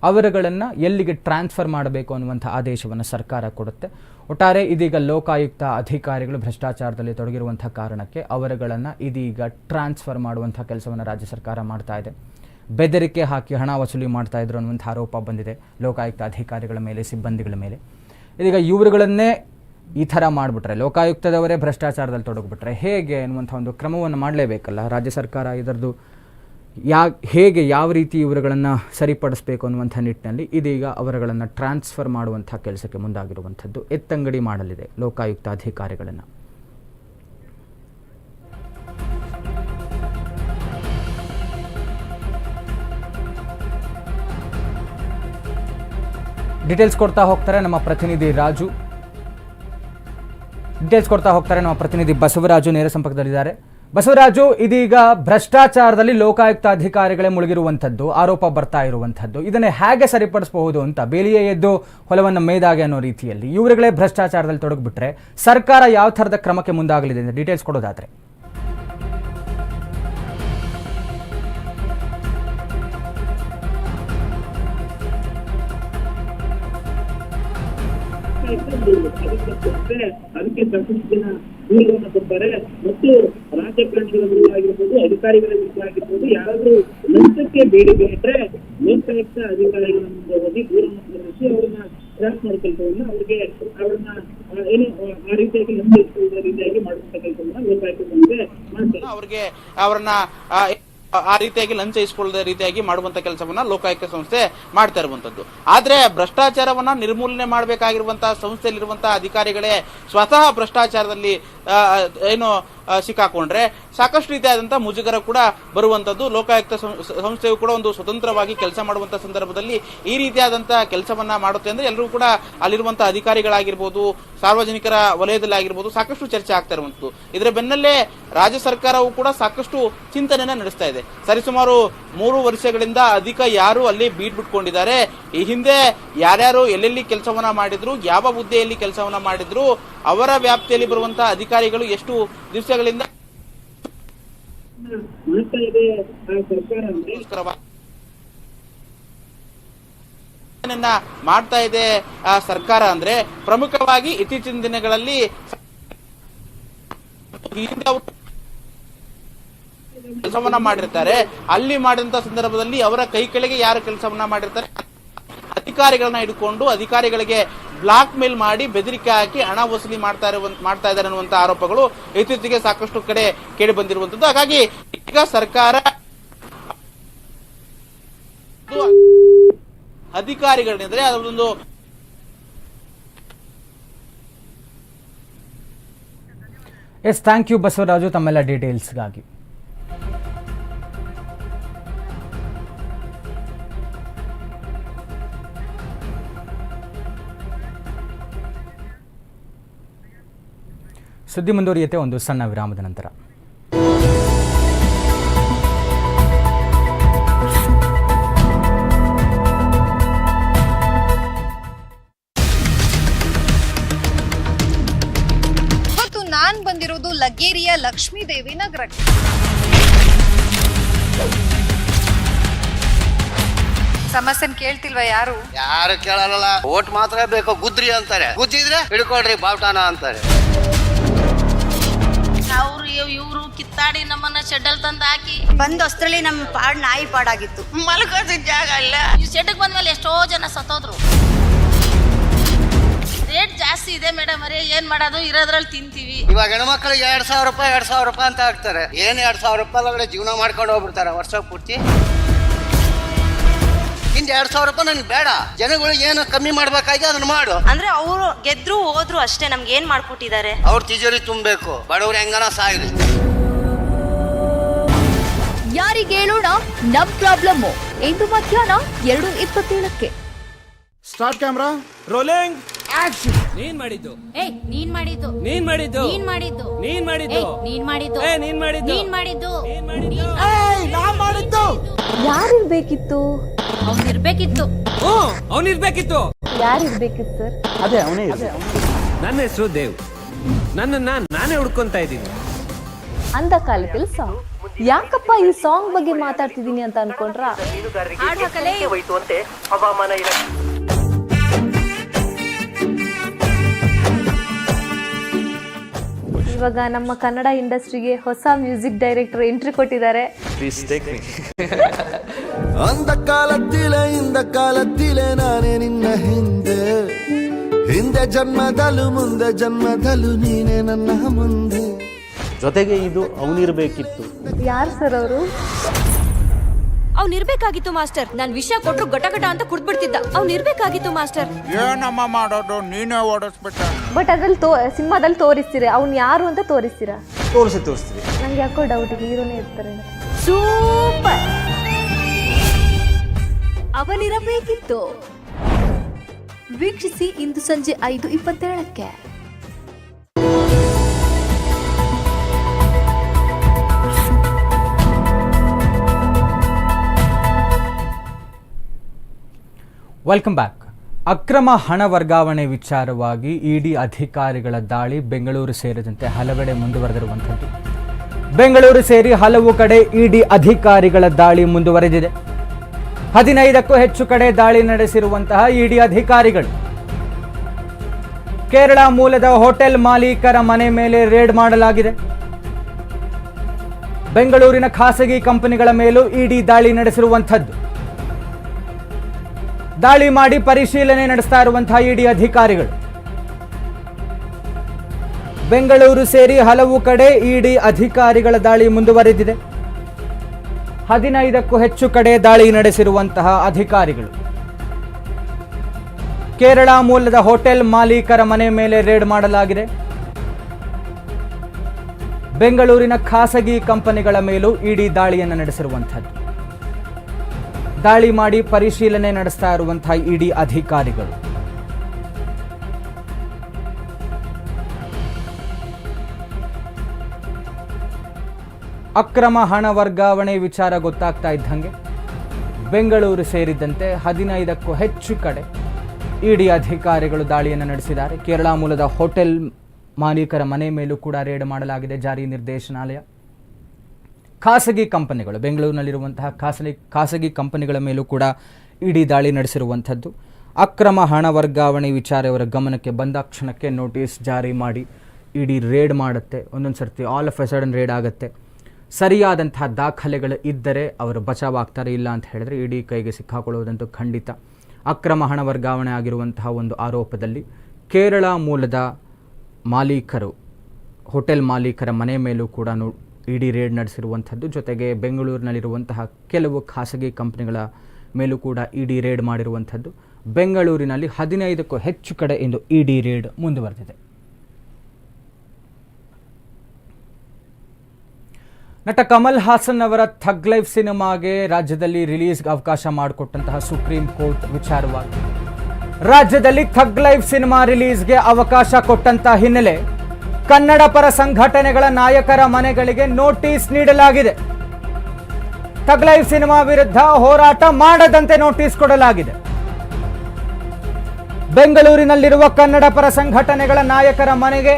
ಅವರುಗಳನ್ನು ಎಲ್ಲಿಗೆ ಟ್ರಾನ್ಸ್ಫರ್ ಮಾಡಬೇಕು ಅನ್ನುವಂಥ ಆದೇಶವನ್ನು ಸರ್ಕಾರ ಕೊಡುತ್ತೆ. ಒಟ್ಟಾರೆ ಇದೀಗ ಲೋಕಾಯುಕ್ತ ಅಧಿಕಾರಿಗಳು ಭ್ರಷ್ಟಾಚಾರದಲ್ಲಿ ತೊಡಗಿರುವಂಥ ಕಾರಣಕ್ಕೆ ಅವರುಗಳನ್ನು ಇದೀಗ ಟ್ರಾನ್ಸ್ಫರ್ ಮಾಡುವಂಥ ಕೆಲಸವನ್ನು ರಾಜ್ಯ ಸರ್ಕಾರ ಮಾಡ್ತಾ ಇದೆ. ಬೆದರಿಕೆ ಹಾಕಿ ಹಣ ವಸೂಲಿ ಮಾಡ್ತಾ ಇದ್ರು ಅನ್ನುವಂಥ ಆರೋಪ ಬಂದಿದೆ. ಲೋಕಾಯುಕ್ತ ಅಧಿಕಾರಿಗಳ ಮೇಲೆ, ಸಿಬ್ಬಂದಿಗಳ ಮೇಲೆ. ಇದೀಗ ಇವರುಗಳನ್ನೇ ಈ ಥರ ಮಾಡಿಬಿಟ್ರೆ, ಲೋಕಾಯುಕ್ತದವರೇ ಭ್ರಷ್ಟಾಚಾರದಲ್ಲಿ ತೊಡಗಿಬಿಟ್ರೆ ಹೇಗೆ ಅನ್ನುವಂಥ ಒಂದು ಕ್ರಮವನ್ನು ಮಾಡಲೇಬೇಕಲ್ಲ? ರಾಜ್ಯ ಸರ್ಕಾರ ಇದರದ್ದು ಯಾ, ಹೇಗೆ ಯಾವ ರೀತಿ ಇವರುಗಳನ್ನು ಸರಿಪಡಿಸಬೇಕು ಅನ್ನುವಂಥ ನಿಟ್ಟಿನಲ್ಲಿ ಇದೀಗ ಅವರುಗಳನ್ನು ಟ್ರಾನ್ಸ್ಫರ್ ಮಾಡುವಂಥ ಕೆಲಸಕ್ಕೆ ಮುಂದಾಗಿರುವಂಥದ್ದು ಎತ್ತಂಗಡಿ ಮಾಡಲಿದೆ ಲೋಕಾಯುಕ್ತ ಅಧಿಕಾರಿಗಳನ್ನು. ಡೀಟೇಲ್ಸ್ ಕೊಡ್ತಾ ಹೋಗ್ತಾರೆ ನಮ್ಮ ಪ್ರತಿನಿಧಿ ರಾಜು. ಡೀಟೇಲ್ಸ್ ಕೊಡ್ತಾ ಹೋಗ್ತಾರೆ ನಮ್ಮ ಪ್ರತಿನಿಧಿ ಬಸವರಾಜು ನೇರ ಸಂಪರ್ಕದಲ್ಲಿದ್ದಾರೆ. ಬಸವರಾಜು, ಇದೀಗ ಭ್ರಷ್ಟಾಚಾರದಲ್ಲಿ ಲೋಕಾಯುಕ್ತ ಅಧಿಕಾರಿಗಳೇ ಮುಳುಗಿರುವಂಥದ್ದು, ಆರೋಪ ಬರ್ತಾ ಇರುವಂಥದ್ದು. ಇದನ್ನು ಹೇಗೆ ಸರಿಪಡಿಸಬಹುದು ಅಂತ ಬೇಲಿಯೇ ಎದ್ದು ಹೊಲವನ್ನು ಮೇದಾಗೆ ಅನ್ನೋ ರೀತಿಯಲ್ಲಿ. ಇವರುಗಳೇ ಭ್ರಷ್ಟಾಚಾರದಲ್ಲಿ ತೊಡಗಿಬಿಟ್ರೆ ಸರ್ಕಾರ ಯಾವ ಥರದ ಕ್ರಮಕ್ಕೆ ಮುಂದಾಗಲಿದೆ ಡೀಟೇಲ್ಸ್ ಕೊಡೋದಾದ್ರೆ. ಕೊಡ್ತಾರೆ ಅದಕ್ಕೆ ಸಾಕಷ್ಟು ಜನ ದೂರವನ್ನು ಕೊಡ್ತಾರೆ ಮತ್ತು ರಾಜಕಾರಣಿಗಳ ವಿರುದ್ಧ ಆಗಿರ್ಬೋದು ಅಧಿಕಾರಿಗಳ ವಿರುದ್ಧ ಆಗಿರ್ಬೋದು ಯಾರಾದ್ರೂ ಲಂಚಕ್ಕೆ ಬೇಡಿಕೆ ಇಟ್ರೆ ಲೋಕಾಯುಕ್ತ ಅಧಿಕಾರಿಗಳ ಮುಂದೆ ಹೋಗಿ ದೂರನ್ನು ಸಲ್ಲಿಸಿ ಅವ್ರನ್ನ ಟ್ರ್ಯಾಕ್ ಮಾಡೋ ಕೆಲಸವನ್ನ ಅವ್ರಿಗೆ ಅವ್ರನ್ನ ಏನು ಆ, ರೀತಿಯಾಗಿ ಲಂಚ ರೀತಿಯಾಗಿ ಕೆಲಸವನ್ನ ಲೋಕಾಯುಕ್ತ ಮುಂದೆ ಮಾಡ್ತಾರೆ ಅವ್ರಿಗೆ ಅವ್ರನ್ನ ಆ, ರೀತಿಯಾಗಿ ಲಂಚ ಇಸ್ಕೊಳ್ಳದ ರೀತಿಯಾಗಿ ಮಾಡುವಂತ ಕೆಲಸವನ್ನ ಲೋಕಾಯುಕ್ತ ಸಂಸ್ಥೆ ಮಾಡ್ತಾ ಇರುವಂತದ್ದು. ಆದ್ರೆ ಭ್ರಷ್ಟಾಚಾರವನ್ನ ನಿರ್ಮೂಲನೆ ಮಾಡಬೇಕಾಗಿರುವಂತಹ ಸಂಸ್ಥೆಯಲ್ಲಿರುವಂತಹ ಅಧಿಕಾರಿಗಳೇ ಸ್ವತಃ ಭ್ರಷ್ಟಾಚಾರದಲ್ಲಿ ಏನು ಸಿಕ್ಕಾಕೊಂಡ್ರೆ ಸಾಕಷ್ಟು ರೀತಿಯಾದಂತಹ ಮುಜುಗರ ಕೂಡ ಬರುವಂತದ್ದು. ಲೋಕಾಯುಕ್ತ ಸಂಸ್ಥೆಯು ಕೂಡ ಒಂದು ಸ್ವತಂತ್ರವಾಗಿ ಕೆಲಸ ಮಾಡುವಂತ ಸಂದರ್ಭದಲ್ಲಿ ಈ ರೀತಿಯಾದಂತಹ ಕೆಲಸವನ್ನ ಮಾಡುತ್ತೆ ಅಂದ್ರೆ ಎಲ್ಲರೂ ಕೂಡ ಅಲ್ಲಿರುವಂತಹ ಅಧಿಕಾರಿಗಳಾಗಿರ್ಬೋದು, ಸಾರ್ವಜನಿಕರ ವಲಯದಲ್ಲಿ ಆಗಿರ್ಬೋದು ಸಾಕಷ್ಟು ಚರ್ಚೆ ಆಗ್ತಾ ಇರುವಂತದ್ದು. ಇದರ ಬೆನ್ನಲ್ಲೇ ರಾಜ್ಯ ಸರ್ಕಾರವು ಕೂಡ ಸಾಕಷ್ಟು ಚಿಂತನೆಯನ್ನ ನಡೆಸ್ತಾ ಇದೆ. ಸರಿಸುಮಾರು ಮೂರು ವರ್ಷಗಳಿಂದ ಅಧಿಕ ಯಾರು ಅಲ್ಲಿ ಬೀಟ್ ಬಿಟ್ಕೊಂಡಿದ್ದಾರೆ. ಈ ಹಿಂದೆ ಯಾರ್ಯಾರು ಎಲ್ಲೆಲ್ಲಿ ಕೆಲಸವನ್ನ ಮಾಡಿದ್ರು, ಯಾವ ಹುದ್ದೆಯಲ್ಲಿ ಕೆಲಸವನ್ನ ಮಾಡಿದ್ರು, ಅವರ ವ್ಯಾಪ್ತಿಯಲ್ಲಿ ಬರುವಂತಹ ಅಧಿಕಾರಿಗಳು ಎಷ್ಟು ದಿವಸಗಳಿಂದ ಮಾಡ್ತಾ ಇದೆ ಸರ್ಕಾರ ಅಂದ್ರೆ ಪ್ರಮುಖವಾಗಿ ಇತ್ತೀಚಿನ ದಿನಗಳಲ್ಲಿ ಕೆಲಸವನ್ನ ಮಾಡಿರ್ತಾರೆ. ಅಲ್ಲಿ ಮಾಡಿದಂತ ಸಂದರ್ಭದಲ್ಲಿ ಅವರ ಕೈ ಕೆಳಗೆ ಯಾರು ಕೆಲಸವನ್ನ ಮಾಡಿರ್ತಾರೆ? ಅಧಿಕಾರಿಗಳನ್ನ ಹಿಡ್ಕೊಂಡು ಅಧಿಕಾರಿಗಳಿಗೆ ಬ್ಲಾಕ್ ಮೇಲ್ ಮಾಡಿ ಬೆದರಿಕೆ ಹಾಕಿ ಹಣ ವಸೂಲಿ ಮಾಡ್ತಾ ಮಾಡ್ತಾ ಇದ್ದಾರೆ ಅನ್ನುವಂತ ಆರೋಪಗಳು ಇತ್ತೀಚೆಗೆ ಸಾಕಷ್ಟು ಕಡೆ ಕೇಳಿ ಬಂದಿರುವಂತದ್ದು. ಹಾಗಾಗಿ ಈಗ ಸರ್ಕಾರ ಅಧಿಕಾರಿಗಳಿದ್ರೆ ಅದೊಂದು ಎಸ್ ಥ್ಯಾಂಕ್ ಯು ಬಸವರಾಜು, ತಮ್ಮೆಲ್ಲ ಡೀಟೇಲ್ಸ್ಗಾಗಿ ಸುದ್ದಿ ಮುಂದುವರಿಯುತ್ತೆ ಒಂದು ಸಣ್ಣ ವಿರಾಮದ ನಂತರ. ಮತ್ತು ನಾನ್ ಬಂದಿರೋದು ಲಗೇರಿಯ ಲಕ್ಷ್ಮೀದೇವಿ ನಗರಕ್ಕೆ. ಸಮಸ್ಯೆನ್ ಕೇಳ್ತಿಲ್ವಾ ಯಾರು? ಯಾರು ಕೇಳಲ್ಲ ಓಟ್ ಮಾತ್ರ ಬೇಕು ಗುದ್ರಿ ಅಂತಾರೆ. ಗುದ್ದಿದ್ರೆ ಹಿಡ್ಕೊಳ್ರಿ ಬಾವುಟಾನ ಅಂತಾರೆ. ಇವ್ರು ಕಿತ್ತಾಡಿ ನಮ್ಮನ್ನ ಶೆಡ್ಡಲ್ ತಂದು ಹಾಕಿ ಬಂದ್ ಹೊಸ್ತ್ರಲ್ಲಿ ನಮ್ಮ ಪಾಡ್ ನಾಯಿ ಪಾಡಾಗಿತ್ತು. ಮಲ್ಕೋಸಿದ ಜಾಗ ಇಲ್ಲ ಈ ಶೆಡ್ಗೆ ಬಂದ್ಮೇಲೆ ಎಷ್ಟೋ ಜನ ಸತ್ತೋದ್ರು. ರೇಟ್ ಜಾಸ್ತಿ ಇದೆ ಮೇಡಮ್ ಅರೇ ಏನ್ ಮಾಡೋದು? ಇರೋದ್ರಲ್ಲಿ ತಿಂತೀವಿ. ಇವಾಗ ಹೆಣ್ಮಕ್ಳಿಗೆ ಎರಡ್ ಸಾವಿರ ರೂಪಾಯಿ ಎರಡ್ ಸಾವಿರ ರೂಪಾಯಿ ಅಂತ ಹಾಕ್ತಾರೆ ಏನ್ ಎರಡ್ ಸಾವಿರ ರೂಪಾಯಿ ಒಳಗಡೆ ಜೀವನ ಮಾಡ್ಕೊಂಡು ಹೋಗ್ಬಿಡ್ತಾರೆ ವರ್ಷ ಪೂರ್ತಿ? ಇನ್ ಎರಡ್ ಸಾವಿರ ರೂಪಾಯಿ ನನ್ಗೆ ಬೇಡ. ಜನಗಳು ಏನು ಕಮ್ಮಿ ಮಾಡ್ಬೇಕಾಗಿ ಅದನ್ನ ಮಾಡು. ಅಂದ್ರೆ ಅವರು ಗೆದ್ರು ಹೋದ್ರು ಅಷ್ಟೇ ನಮ್ಗೆ ಏನ್ ಮಾಡ್ಕೊಟ್ಟಿದ್ದಾರೆ? ಅವ್ರ ತಿಜೋರಿ ತುಂಬಬೇಕು. ಬಡವ್ರು ಹೆಂಗನ ಸಾಯ್ಲಿ ಯಾರಿಗೆ ಹೇಳೋಣ ನಮ್ ಪ್ರಾಬ್ಲಮ್ ಇಂದು ಮಧ್ಯಾಹ್ನ ಎರಡು ಇಪ್ಪತ್ತೇಳಕ್ಕೆ. ಸ್ಟಾರ್ಟ್ ಕ್ಯಾಮ್ರಾ ರೋಲಿಂಗ್ ನೀನ್ ಮಾಡಿದ್ದು. ಏ ನೀನ್ ಮಾಡಿದ್ದು. ನೀನ್ ಮಾಡಿದ್ದು. ನೀನ್ ಮಾಡಿದ್ದು. ನೀನ್ ಮಾಡಿದ್ದು. ಏಯ್, ನೀನ್ ಮಾಡಿದ್ದು. ಏ ನೀನ್ ಮಾಡಿದ್ದು. ನೀನ್ ಮಾಡಿದ್ದು. ನೀನ್ ಮಾಡಿದ್ದು. ಯಾರಿರ್ಬೇಕಿತ್ತು ಅವ್ನಿರ್ಬೇಕಿತ್ತು ಹ್ಞೂ ಅವನಿರ್ಬೇಕಿತ್ತು ಯಾರಿರ್ಬೇಕಿತ್ತು ಸರ್? ನನ್ನ ಹೆಸರು ದೇವ್. ನನ್ನನ್ನ ನಾನೇ ಹುಡ್ಕೊಂತ ಇದ್ದೀನಿ. ಅಂದ ಕಾಲದಲ್ಲಿ ಸಾಂಗ್ ಯಾಕಪ್ಪ ಈ ಸಾಂಗ್ ಬಗ್ಗೆ ಮಾತಾಡ್ತಿದ್ದೀನಿ ಅಂತ ಅನ್ಕೊಂಡ್ರ? ಇವಾಗ ನಮ್ಮ ಕನ್ನಡ ಇಂಡಸ್ಟ್ರಿಗೆ ಹೊಸ ಮ್ಯೂಸಿಕ್ ಡೈರೆಕ್ಟರ್ ಎಂಟ್ರಿ ಕೊಟ್ಟಿದ್ದಾರೆ. ಅಂದ ಕಾಲತ್ತಿಲೆ ಇಂದ ಕಾಲತ್ತಿಲೆ ನಾನೇ ನಿನ್ನ ಹಿಂದೆ. ಹಿಂದೆ ಜನ್ಮದಲು ಮುಂದೆ ಜನ್ಮದಲು ನೀನೆ ನನ್ನ ಮುಂದೆ. ಜೊತೆಗೆ ಇದು ಅವನಿರ್ಬೇಕಿತ್ತು. ಯಾರು ಸರ್ ಅವರು? ಅವ್ನ್ ಇರ್ಬೇಕಾಗಿತ್ತು ಮಾಸ್ಟರ್. ನಾನ್ ವಿಷಯ ಕೊಟ್ಟರು ಗಟಗಟ ಗಟ ಅಂತ ಕುಡ್ಬಿಡ್ತಿದ್ದ ಅವ್ನ್ ಇರ್ಬೇಕಾಗಿತ್ತು ಮಾಸ್ಟರ್. ಏನಮ್ಮ ಮಾಡೋದು? ನೀನೇ ಓಡಿಸ್ಬಿಟ್ಟ. ಬಟ್ ಅದ್ರಲ್ಲಿ ತೋ ಸಿನಿಮಾದಲ್ಲಿ ತೋರಿಸ್ತೀರಾ. ಅವ್ನು ಯಾರು ಅಂತ ತೋರಿಸ್ತೀರ? ತೋರಿಸಿ ತೋರಿಸ್ತೀವಿ. ನಂಗೆ ಯಾಕೋ ಡೌಟ್ ಹೀರೋನೇ ಇರ್ತಾರೆ ಸೂಪರ್ ಅವನಿರಬೇಕಿತ್ತು. ವೀಕ್ಷಿಸಿ ಇಂದು ಸಂಜೆ ಐದು ಇಪ್ಪತ್ತೇಳಕ್ಕೆ ವೆಲ್ಕಮ್ ಬ್ಯಾಕ್ ಅಕ್ರಮ ಹಣ ವರ್ಗಾವಣೆ ವಿಚಾರವಾಗಿ ಇಡಿ ಅಧಿಕಾರಿಗಳ ದಾಳಿ ಬೆಂಗಳೂರು ಸೇರಿದಂತೆ ಹಲವೆಡೆ ಮುಂದುವರೆದಿರುವಂಥದ್ದು. ಬೆಂಗಳೂರು ಸೇರಿ ಹಲವು ಕಡೆ ಇಡಿ ಅಧಿಕಾರಿಗಳ ದಾಳಿ ಮುಂದುವರೆದಿದೆ. ಹದಿನೈದಕ್ಕೂ ಹೆಚ್ಚು ಕಡೆ ದಾಳಿ ನಡೆಸಿರುವಂತಹ ಇಡಿ ಅಧಿಕಾರಿಗಳು. ಕೇರಳ ಮೂಲದ ಹೋಟೆಲ್ ಮಾಲೀಕರ ಮನೆ ಮೇಲೆ ರೇಡ್ ಮಾಡಲಾಗಿದೆ. ಬೆಂಗಳೂರಿನ ಖಾಸಗಿ ಕಂಪನಿಗಳ ಮೇಲೂ ಇಡಿ ದಾಳಿ ನಡೆಸಿರುವಂಥದ್ದು. ದಾಳಿ ಮಾಡಿ ಪರಿಶೀಲನೆ ನಡೆಸ್ತಾ ಇರುವಂತಹ ಇಡಿ ಅಧಿಕಾರಿಗಳು. ಬೆಂಗಳೂರು ಸೇರಿ ಹಲವು ಕಡೆ ಇಡಿ ಅಧಿಕಾರಿಗಳ ದಾಳಿ ಮುಂದುವರೆದಿದೆ. ಹದಿನೈದಕ್ಕೂ ಹೆಚ್ಚು ಕಡೆ ದಾಳಿ ನಡೆಸಿರುವಂತಹ ಅಧಿಕಾರಿಗಳು. ಕೇರಳ ಮೂಲದ ಹೋಟೆಲ್ ಮಾಲೀಕರ ಮನೆ ಮೇಲೆ ರೇಡ್ ಮಾಡಲಾಗಿದೆ. ಬೆಂಗಳೂರಿನ ಖಾಸಗಿ ಕಂಪನಿಗಳ ಮೇಲೂ ಇಡಿ ದಾಳಿಯನ್ನು ನಡೆಸಿರುವಂಥದ್ದು ದಾಳಿ ಮಾಡಿ ಪರಿಶೀಲನೆ ನಡೆಸ್ತಾ ಇರುವಂತಹ ಇಡಿ ಅಧಿಕಾರಿಗಳು. ಅಕ್ರಮ ಹಣ ವರ್ಗಾವಣೆ ವಿಚಾರ ಗೊತ್ತಾಗ್ತಾ ಇದ್ದಂಗೆ ಬೆಂಗಳೂರು ಸೇರಿದಂತೆ ಹದಿನೈದಕ್ಕೂ ಹೆಚ್ಚು ಕಡೆ ಇಡಿ ಅಧಿಕಾರಿಗಳು ದಾಳಿಯನ್ನು ನಡೆಸಿದ್ದಾರೆ. ಕೇರಳ ಮೂಲದ ಹೋಟೆಲ್ ಮಾಲೀಕರ ಮನೆ ಮೇಲೂ ಕೂಡ ರೇಡ್ ಮಾಡಲಾಗಿದೆ. ಜಾರಿ ನಿರ್ದೇಶನಾಲಯ. ಖಾಸಗಿ ಕಂಪನಿಗಳು, ಬೆಂಗಳೂರಿನಲ್ಲಿರುವಂತಹ ಖಾಸಗಿ ಖಾಸಗಿ ಕಂಪನಿಗಳ ಮೇಲೂ ಕೂಡ ಇಡೀ ದಾಳಿ ನಡೆಸಿರುವಂಥದ್ದು. ಅಕ್ರಮ ಹಣ ವರ್ಗಾವಣೆ ವಿಚಾರ ಇವರ ಗಮನಕ್ಕೆ ಬಂದ ಕ್ಷಣಕ್ಕೆ ನೋಟಿಸ್ ಜಾರಿ ಮಾಡಿ ಇಡೀ ರೇಡ್ ಮಾಡುತ್ತೆ. ಒಂದೊಂದು ಸರ್ತಿ all of a sudden raid ಆಗುತ್ತೆ. ಸರಿಯಾದಂತಹ ದಾಖಲೆಗಳು ಇದ್ದರೆ ಅವರು ಬಚಾವಾಗ್ತಾರೆ, ಇಲ್ಲ ಅಂತ ಹೇಳಿದ್ರೆ ಇಡೀ ಕೈಗೆ ಸಿಕ್ಕಾಕೊಳ್ಳುವುದಂತೂ ಖಂಡಿತ. ಅಕ್ರಮ ಹಣ ವರ್ಗಾವಣೆ ಆಗಿರುವಂತಹ ಒಂದು ಆರೋಪದಲ್ಲಿ ಕೇರಳ ಮೂಲದ ಮಾಲೀಕರು, ಹೋಟೆಲ್ ಮಾಲೀಕರ ಮನೆ ಮೇಲೂ ಕೂಡ ಇಡಿ ರೇಡ್ ನಡೆಸಿರುವಂಥದ್ದು. ಜೊತೆಗೆ ಬೆಂಗಳೂರಿನಲ್ಲಿರುವಂತಹ ಕೆಲವು ಖಾಸಗಿ ಕಂಪನಿಗಳ ಮೇಲೂ ಕೂಡ ಇಡಿ ರೇಡ್ ಮಾಡಿರುವಂಥದ್ದು. ಬೆಂಗಳೂರಿನಲ್ಲಿ ಹದಿನೈದಕ್ಕೂ ಹೆಚ್ಚು ಕಡೆ ಇಂದು ಇಡಿ ರೇಡ್ ಮುಂದುವರೆದಿದೆ. ನಟ ಕಮಲ್ ಹಾಸನ್ ಅವರ ಥಗ್ ಲೈಫ್ ಸಿನಿಮಾಗೆ ರಾಜ್ಯದಲ್ಲಿ ರಿಲೀಸ್ಗೆ ಅವಕಾಶ ಮಾಡಿಕೊಟ್ಟಂತಹ ಸುಪ್ರೀಂ ಕೋರ್ಟ್ ವಿಚಾರವಾಗಿ ರಾಜ್ಯದಲ್ಲಿ ಥಗ್ ಲೈಫ್ ಸಿನಿಮಾ ರಿಲೀಸ್ಗೆ ಅವಕಾಶ ಕೊಟ್ಟಂತಹ ಹಿನ್ನೆಲೆ ಕನ್ನಡ ಪರ ಸಂಘಟನೆಗಳ ನಾಯಕರ ಮನೆಗಳಿಗೆ ನೋಟಿಸ್ ನೀಡಲಾಗಿದೆ. ತಗ್ಲೈವ್ ಸಿನಿಮಾ ವಿರುದ್ಧ ಹೋರಾಟ ಮಾಡದಂತೆ ನೋಟಿಸ್ ಕೊಡಲಾಗಿದೆ. ಬೆಂಗಳೂರಿನಲ್ಲಿರುವ ಕನ್ನಡ ಪರ ಸಂಘಟನೆಗಳ ನಾಯಕರ ಮನೆಗೆ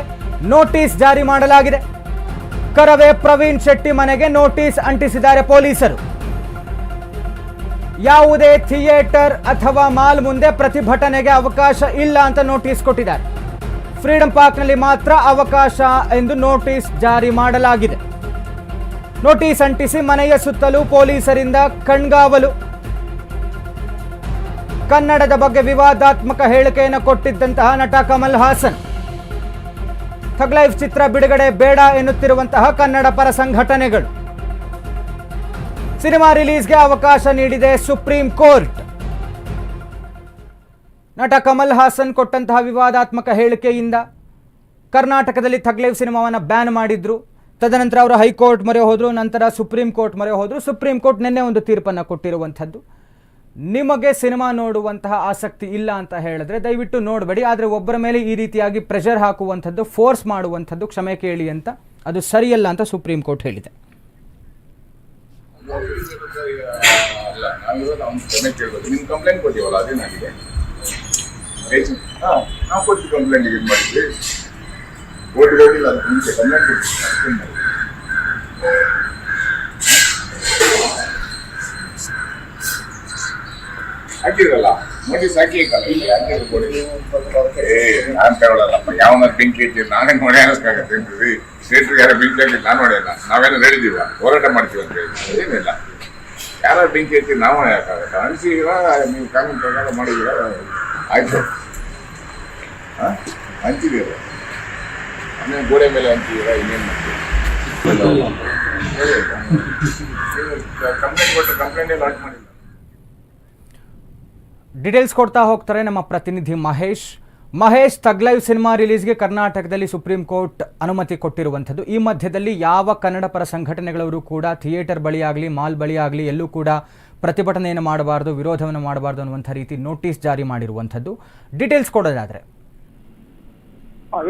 ನೋಟಿಸ್ ಜಾರಿ ಮಾಡಲಾಗಿದೆ. ಕರವೇ ಪ್ರವೀಣ್ ಶೆಟ್ಟಿ ಮನೆಗೆ ನೋಟಿಸ್ ಅಂಟಿಸಿದ್ದಾರೆ ಪೊಲೀಸರು. ಯಾವುದೇ ಥಿಯೇಟರ್ ಅಥವಾ ಮಾಲ್ ಮುಂದೆ ಪ್ರತಿಭಟನೆಗೆ ಅವಕಾಶ ಇಲ್ಲ ಅಂತ ನೋಟಿಸ್ ಕೊಟ್ಟಿದ್ದಾರೆ. ಫ್ರೀಡಂ ಪಾರ್ಕ್ನಲ್ಲಿ ಮಾತ್ರ ಅವಕಾಶ ಎಂದು ನೋಟಿಸ್ ಜಾರಿ ಮಾಡಲಾಗಿದೆ. ನೋಟಿಸ್ ಅಂಟಿಸಿ ಮನೆಯ ಸುತ್ತಲೂ ಪೊಲೀಸರಿಂದ ಕಣ್ಗಾವಲು. ಕನ್ನಡದ ಬಗ್ಗೆ ವಿವಾದಾತ್ಮಕ ಹೇಳಿಕೆಯನ್ನು ಕೊಟ್ಟಿದ್ದಂತಹ ನಟ ಕಮಲ್ ಹಾಸನ್. ಥಗ್ಲೈಫ್ ಚಿತ್ರ ಬಿಡುಗಡೆ ಬೇಡ ಎನ್ನುತ್ತಿರುವಂತಹ ಕನ್ನಡ ಪರ ಸಂಘಟನೆಗಳು. ಸಿನಿಮಾ ರಿಲೀಸ್ಗೆ ಅವಕಾಶ ನೀಡಿದೆ ಸುಪ್ರೀಂ ಕೋರ್ಟ್. ನಟ ಕಮಲ್ ಹಾಸನ್ ಕೊಟ್ಟಂತಹ ವಿವಾದಾತ್ಮಕ ಹೇಳಿಕೆಯಿಂದ ಕರ್ನಾಟಕದಲ್ಲಿ ಥಗ್ಲೇವ್ ಸಿನಿಮಾವನ್ನು ಬ್ಯಾನ್ ಮಾಡಿದ್ರು. ತದನಂತರ ಅವರು ಹೈಕೋರ್ಟ್ ಮೊರೆ ಹೋದರು, ನಂತರ ಸುಪ್ರೀಂ ಕೋರ್ಟ್ ಮೊರೆ ಹೋದರು. ಸುಪ್ರೀಂ ಕೋರ್ಟ್ ನಿನ್ನೆ ಒಂದು ತೀರ್ಪನ್ನು ಕೊಟ್ಟಿರುವಂಥದ್ದು. ನಿಮಗೆ ಸಿನಿಮಾ ನೋಡುವಂತಹ ಆಸಕ್ತಿ ಇಲ್ಲ ಅಂತ ಹೇಳಿದ್ರೆ ದಯವಿಟ್ಟು ನೋಡಬೇಡಿ. ಆದರೆ ಒಬ್ಬರ ಮೇಲೆ ಈ ರೀತಿಯಾಗಿ ಪ್ರೆಷರ್ ಹಾಕುವಂಥದ್ದು ಫೋರ್ಸ್ ಮಾಡುವಂಥದ್ದು ಕ್ಷಮೆ ಕೇಳಿ ಅಂತ ಅದು ಸರಿಯಲ್ಲ ಅಂತ ಸುಪ್ರೀಂ ಕೋರ್ಟ್ ಹೇಳಿದೆ. ಕೊಟ್ಟು ಕಂಪ್ಲೇಂಟ್ ಇದು ಮಾಡಿದ್ವಿ ಕೋರ್ಟ್ಗೆ ಹೋಗಿಲ್ಲ ಅದಕ್ಕೆ ಮುಂಚೆ ಕಂಪ್ಲೇಂಟ್ ಕೊಟ್ಟಿದ್ವಿ ಹಾಕಿದ್ರಲ್ಲ ನೋಟಿಸ್ ಹಾಕಿ ಹಾಕಲ್ಲ ಇಲ್ಲಿ ಹಾಕಿದ್ರು ಕೊಡಿ ಏ ನಾನ್ ತಗೊಳ್ಳಲ್ಲಪ್ಪ ಯಾವನ ಬೆಂಕಿ ಇಟ್ಟು ನಾನೇ ನೋಡಿ ಅನಿಸ್ಕಾಗತ್ತೆ ಅಂತೀವಿ ಥಿಯೇಟ್ರಿಗೆ ಯಾರೋ ಬೆಂಕಿ ಹಾಕಿ ನಾನು ನೋಡಿಲ್ಲ ನಾವೇನೋ ಹೇಳಿದೀವ ಹೋರಾಟ ಮಾಡ್ತೀವಿ ಅಂತ ಹೇಳಿ ಏನಿಲ್ಲ ಯಾರು ಬೆಂಕಿ ಹಚ್ಚಿ ನಾವು ಯಾಕಾಗತ್ತೆ ಅನಿಸಿದೀರ ನೀವು ಕಾನೂನು ಪ್ರಕಾರ ಮಾಡಿದೀರ ಆಯ್ತು. ಆಮೇಲೆ ಗೋಡೆ ಮೇಲೆ ಇನ್ನೇನು ಡೀಟೇಲ್ಸ್ ಕೊಡ್ತಾ ಹೋಗ್ತಾರೆ ನಮ್ಮ ಪ್ರತಿನಿಧಿ Mahesh. Mahesh Thug Life cinema ರಿಲೀಸ್ಗೆ ಕರ್ನಾಟಕದಲ್ಲಿ ಸುಪ್ರೀಂ ಕೋರ್ಟ್ ಅನುಮತಿ ಕೊಟ್ಟಿರುವಂಥದ್ದು. ಈ ಮಧ್ಯದಲ್ಲಿ ಯಾವ ಕನ್ನಡ ಪರ ಸಂಘಟನೆಗಳವರು ಕೂಡ ಥಿಯೇಟರ್ ಬಳಿಯಾಗಲಿ, ಮಾಲ್ ಬಳಿಯಾಗಲಿ, ಎಲ್ಲೂ ಕೂಡ ಪ್ರತಿಭಟನೆಯನ್ನು ಮಾಡಬಾರ್ದು, ವಿರೋಧವನ್ನು ಮಾಡಬಾರ್ದು ಅನ್ನುವಂಥ ರೀತಿ ನೋಟಿಸ್ ಜಾರಿ ಮಾಡಿರುವಂಥದ್ದು. ಡೀಟೇಲ್ಸ್ ಕೊಡೋದಾದರೆ.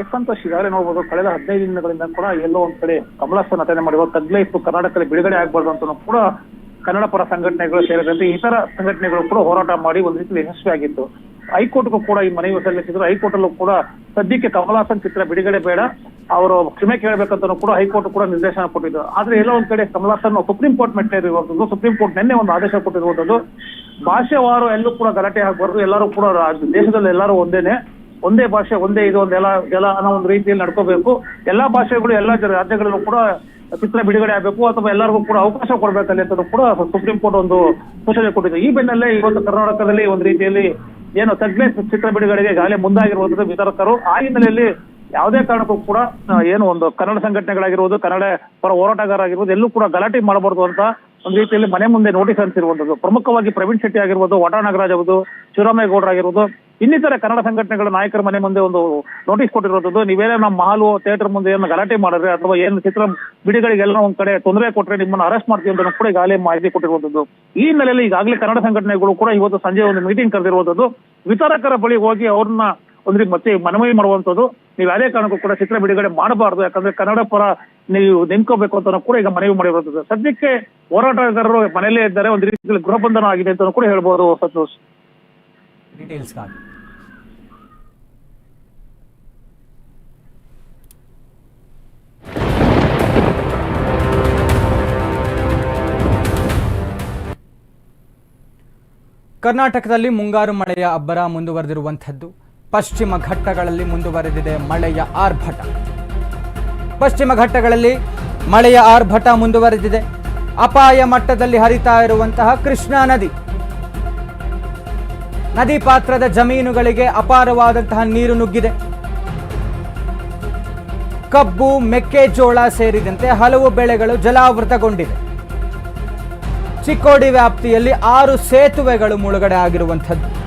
ಎಸ್ ಸಂತೋಷ್ ಈಗಾಗಲೇ ನೋಡ್ಬೋದು, ಕಳೆದ ಹದಿನೈದು ದಿನಗಳಿಂದ ಕೂಡ ಎಲ್ಲೋ ಒಂದ್ ಕಡೆ ಕಮಲಾಸನ್ ಅಟೆಂಡ್ ಮಾಡಿರುವ ತಗ್ಲೈಫ್ ಕರ್ನಾಟಕದಲ್ಲಿ ಬಿಡುಗಡೆ ಆಗ್ಬಾರ್ದು ಅಂತ ಕೂಡ ಕನ್ನಡ ಪರ ಸಂಘಟನೆಗಳು ಸೇರಿದಂತೆ ಇತರ ಸಂಘಟನೆಗಳು ಕೂಡ ಹೋರಾಟ ಮಾಡಿ ಒಂದು ರೀತಿ ಯಶಸ್ವಿಯಾಗಿತ್ತು. ಹೈಕೋರ್ಟ್ಗೂ ಕೂಡ ಈ ಮನವಿ ಸಲ್ಲಿಸಿದ್ರು. ಹೈಕೋರ್ಟ್ ಅಲ್ಲೂ ಕೂಡ ಸದ್ಯಕ್ಕೆ ಕಮಲಾಸನ್ ಚಿತ್ರ ಬಿಡುಗಡೆ ಬೇಡ. ಅವರು ಕ್ಷಮೆ ಕೇಳಬೇಕಂತ ಕೂಡ ಹೈಕೋರ್ಟ್ ಕೂಡ ನಿರ್ದೇಶನ ಕೊಟ್ಟಿದ್ದು. ಆದ್ರೆ ಎಲ್ಲ ಒಂದ್ ಕಡೆ ಕಮಲಾಸನ್ ಸುಪ್ರೀಂ ಕೋರ್ಟ್ ಮೆಟ್ಟಿರುವಂತದ್ದು ಸುಪ್ರೀಂ ಕೋರ್ಟ್ ನಿನ್ನೆ ಒಂದು ಆದೇಶ ಕೊಟ್ಟಿರುವಂತದ್ದು ಭಾಷೆವಾರು ಎಲ್ಲೂ ಕೂಡ ಗಲಾಟೆ ಆಗಬಾರ್ದು. ಎಲ್ಲರೂ ಕೂಡ ದೇಶದಲ್ಲಿ ಎಲ್ಲರೂ ಒಂದೇನೆ. ಒಂದೇ ಭಾಷೆ, ಒಂದೇ ಇದು ಒಂದೆಲ್ಲ ಎಲ್ಲ ಅನ್ನೋ ಒಂದು ರೀತಿಯಲ್ಲಿ ನಡ್ಕೋಬೇಕು. ಎಲ್ಲಾ ಭಾಷೆಗಳು, ಎಲ್ಲಾ ರಾಜ್ಯಗಳಲ್ಲೂ ಕೂಡ ಚಿತ್ರ ಬಿಡುಗಡೆ ಆಗಬೇಕು. ಅಥವಾ ಎಲ್ಲರಿಗೂ ಕೂಡ ಅವಕಾಶ ಕೊಡ್ಬೇಕಲ್ಲಿ ಅಂತ ಕೂಡ ಸುಪ್ರೀಂ ಕೋರ್ಟ್ ಒಂದು ಸೂಚನೆ ಕೊಟ್ಟಿದೆ. ಈ ಬೆನ್ನಲ್ಲೇ ಇವತ್ತು ಕರ್ನಾಟಕದಲ್ಲಿ ಒಂದು ರೀತಿಯಲ್ಲಿ ಏನು ತಗ್ಲೆ ಚಿತ್ರ ಬಿಡುಗಡೆಗೆ ಈಗಾಗಲೇ ಮುಂದಾಗಿರುವಂತದ್ದು ವಿತರಕರು, ಆ ಹಿನ್ನೆಲೆಯಲ್ಲಿ ಯಾವುದೇ ಕಾರಣಕ್ಕೂ ಕೂಡ ಏನು ಒಂದು ಕನ್ನಡ ಸಂಘಟನೆಗಳಾಗಿರ್ಬೋದು, ಕನ್ನಡ ಪರ ಹೋರಾಟಗಾರರಾಗಿರ್ಬೋದು, ಎಲ್ಲೂ ಕೂಡ ಗಲಾಟೆ ಮಾಡಬಾರದು ಅಂತ ಒಂದು ರೀತಿಯಲ್ಲಿ ಮನೆ ಮುಂದೆ ನೋಟಿಸ್ ಅಂತಿರುವಂತದ್ದು ಪ್ರಮುಖವಾಗಿ ಪ್ರವೀಣ್ ಶೆಟ್ಟಿ ಆಗಿರ್ಬೋದು, ವಟಾ ನಾಗರಾಜ್ ಆಗಿರ್ಬೋದು, ಶಿವರಾಮೇಗೌಡರು ಆಗಿರ್ಬೋದು, ಇನ್ನಿತರ ಕನ್ನಡ ಸಂಘಟನೆಗಳ ನಾಯಕರ ಮನೆ ಮುಂದೆ ಒಂದು ನೋಟಿಸ್ ಕೊಟ್ಟಿರುವಂತದ್ದು ನೀವೇನೇ ನಮ್ಮ ಮಹಾಲು ಥಿಯೇಟರ್ ಮುಂದೆ ಏನು ಗಲಾಟೆ ಮಾಡಿದ್ರೆ ಅಥವಾ ಏನು ಚಿತ್ರ ಬಿಡುಗಡೆಗೆಲ್ಲ ಒಂದ್ ಕಡೆ ತೊಂದರೆ ಕೊಟ್ರೆ ನಿಮ್ಮನ್ನ ಅರೆಸ್ಟ್ ಮಾಡ್ತೀವಿ ಅಂತ ಕೂಡ ಈಗಾಗಲೇ ಮಾಹಿತಿ ಕೊಟ್ಟಿರುವಂತದ್ದು ಈ ಹಿನ್ನೆಲೆಯಲ್ಲಿ ಈಗಾಗಲೇ ಕನ್ನಡ ಸಂಘಟನೆಗಳು ಕೂಡ ಇವತ್ತು ಸಂಜೆ ಒಂದು ಮೀಟಿಂಗ್ ಕರೆದಿರುವಂತದ್ದು ವಿತರಕರ ಬಳಿ ಹೋಗಿ ಅವ್ರನ್ನ ಒಂದು ರೀತಿ ಮತ್ತೆ ಮನವಿ ಮಾಡುವಂತದ್ದು ನೀವು ಯಾವುದೇ ಕಾರಣಕ್ಕೂ ಕೂಡ ಚಿತ್ರ ಬಿಡುಗಡೆ ಮಾಡಬಾರದು. ಯಾಕಂದ್ರೆ ಕನ್ನಡ ಪರ ನೀವು ನಿಂತ್ಕೋಬೇಕು ಅಂತ ಕೂಡ ಈಗ ಮನವಿ ಮಾಡಿರುವಂತದ್ದು ಸದ್ಯಕ್ಕೆ ಹೋರಾಟಗಾರರು ಮನೆಯಲ್ಲೇ ಇದ್ದಾರೆ, ಒಂದು ರೀತಿಯಲ್ಲಿ ಗೃಹ ಬಂಧನ ಆಗಿದೆ ಅಂತ ಕೂಡ ಹೇಳ್ಬೋದು ಸಂತೋಷ್ ಕರ್ನಾಟಕದಲ್ಲಿ ಮುಂಗಾರು ಮಳೆಯ ಅಬ್ಬರ ಮುಂದುವರೆದಿರುವಂಥದ್ದು. ಪಶ್ಚಿಮ ಘಟ್ಟಗಳಲ್ಲಿ ಮುಂದುವರೆದಿದೆ ಮಳೆಯ ಆರ್ಭಟ. ಪಶ್ಚಿಮ ಘಟ್ಟಗಳಲ್ಲಿ ಮಳೆಯ ಆರ್ಭಟ ಮುಂದುವರೆದಿದೆ. ಅಪಾಯ ಮಟ್ಟದಲ್ಲಿ ಹರಿತಾ ಇರುವಂತಹ ಕೃಷ್ಣಾ ನದಿ. ನದಿ ಪಾತ್ರದ ಜಮೀನುಗಳಿಗೆ ಅಪಾರವಾದಂತಹ ನೀರು ನುಗ್ಗಿದೆ. ಕಬ್ಬು, ಮೆಕ್ಕೆಜೋಳ ಸೇರಿದಂತೆ ಹಲವು ಬೆಳೆಗಳು ಜಲಾವೃತಗೊಂಡಿವೆ ಚಿಕ್ಕೋಡಿ ವ್ಯಾಪ್ತಿಯಲ್ಲಿ ಆರು ಸೇತುವೆಗಳು ಮುಳುಗಡೆ ಆಗಿರುವಂಥದ್ದು.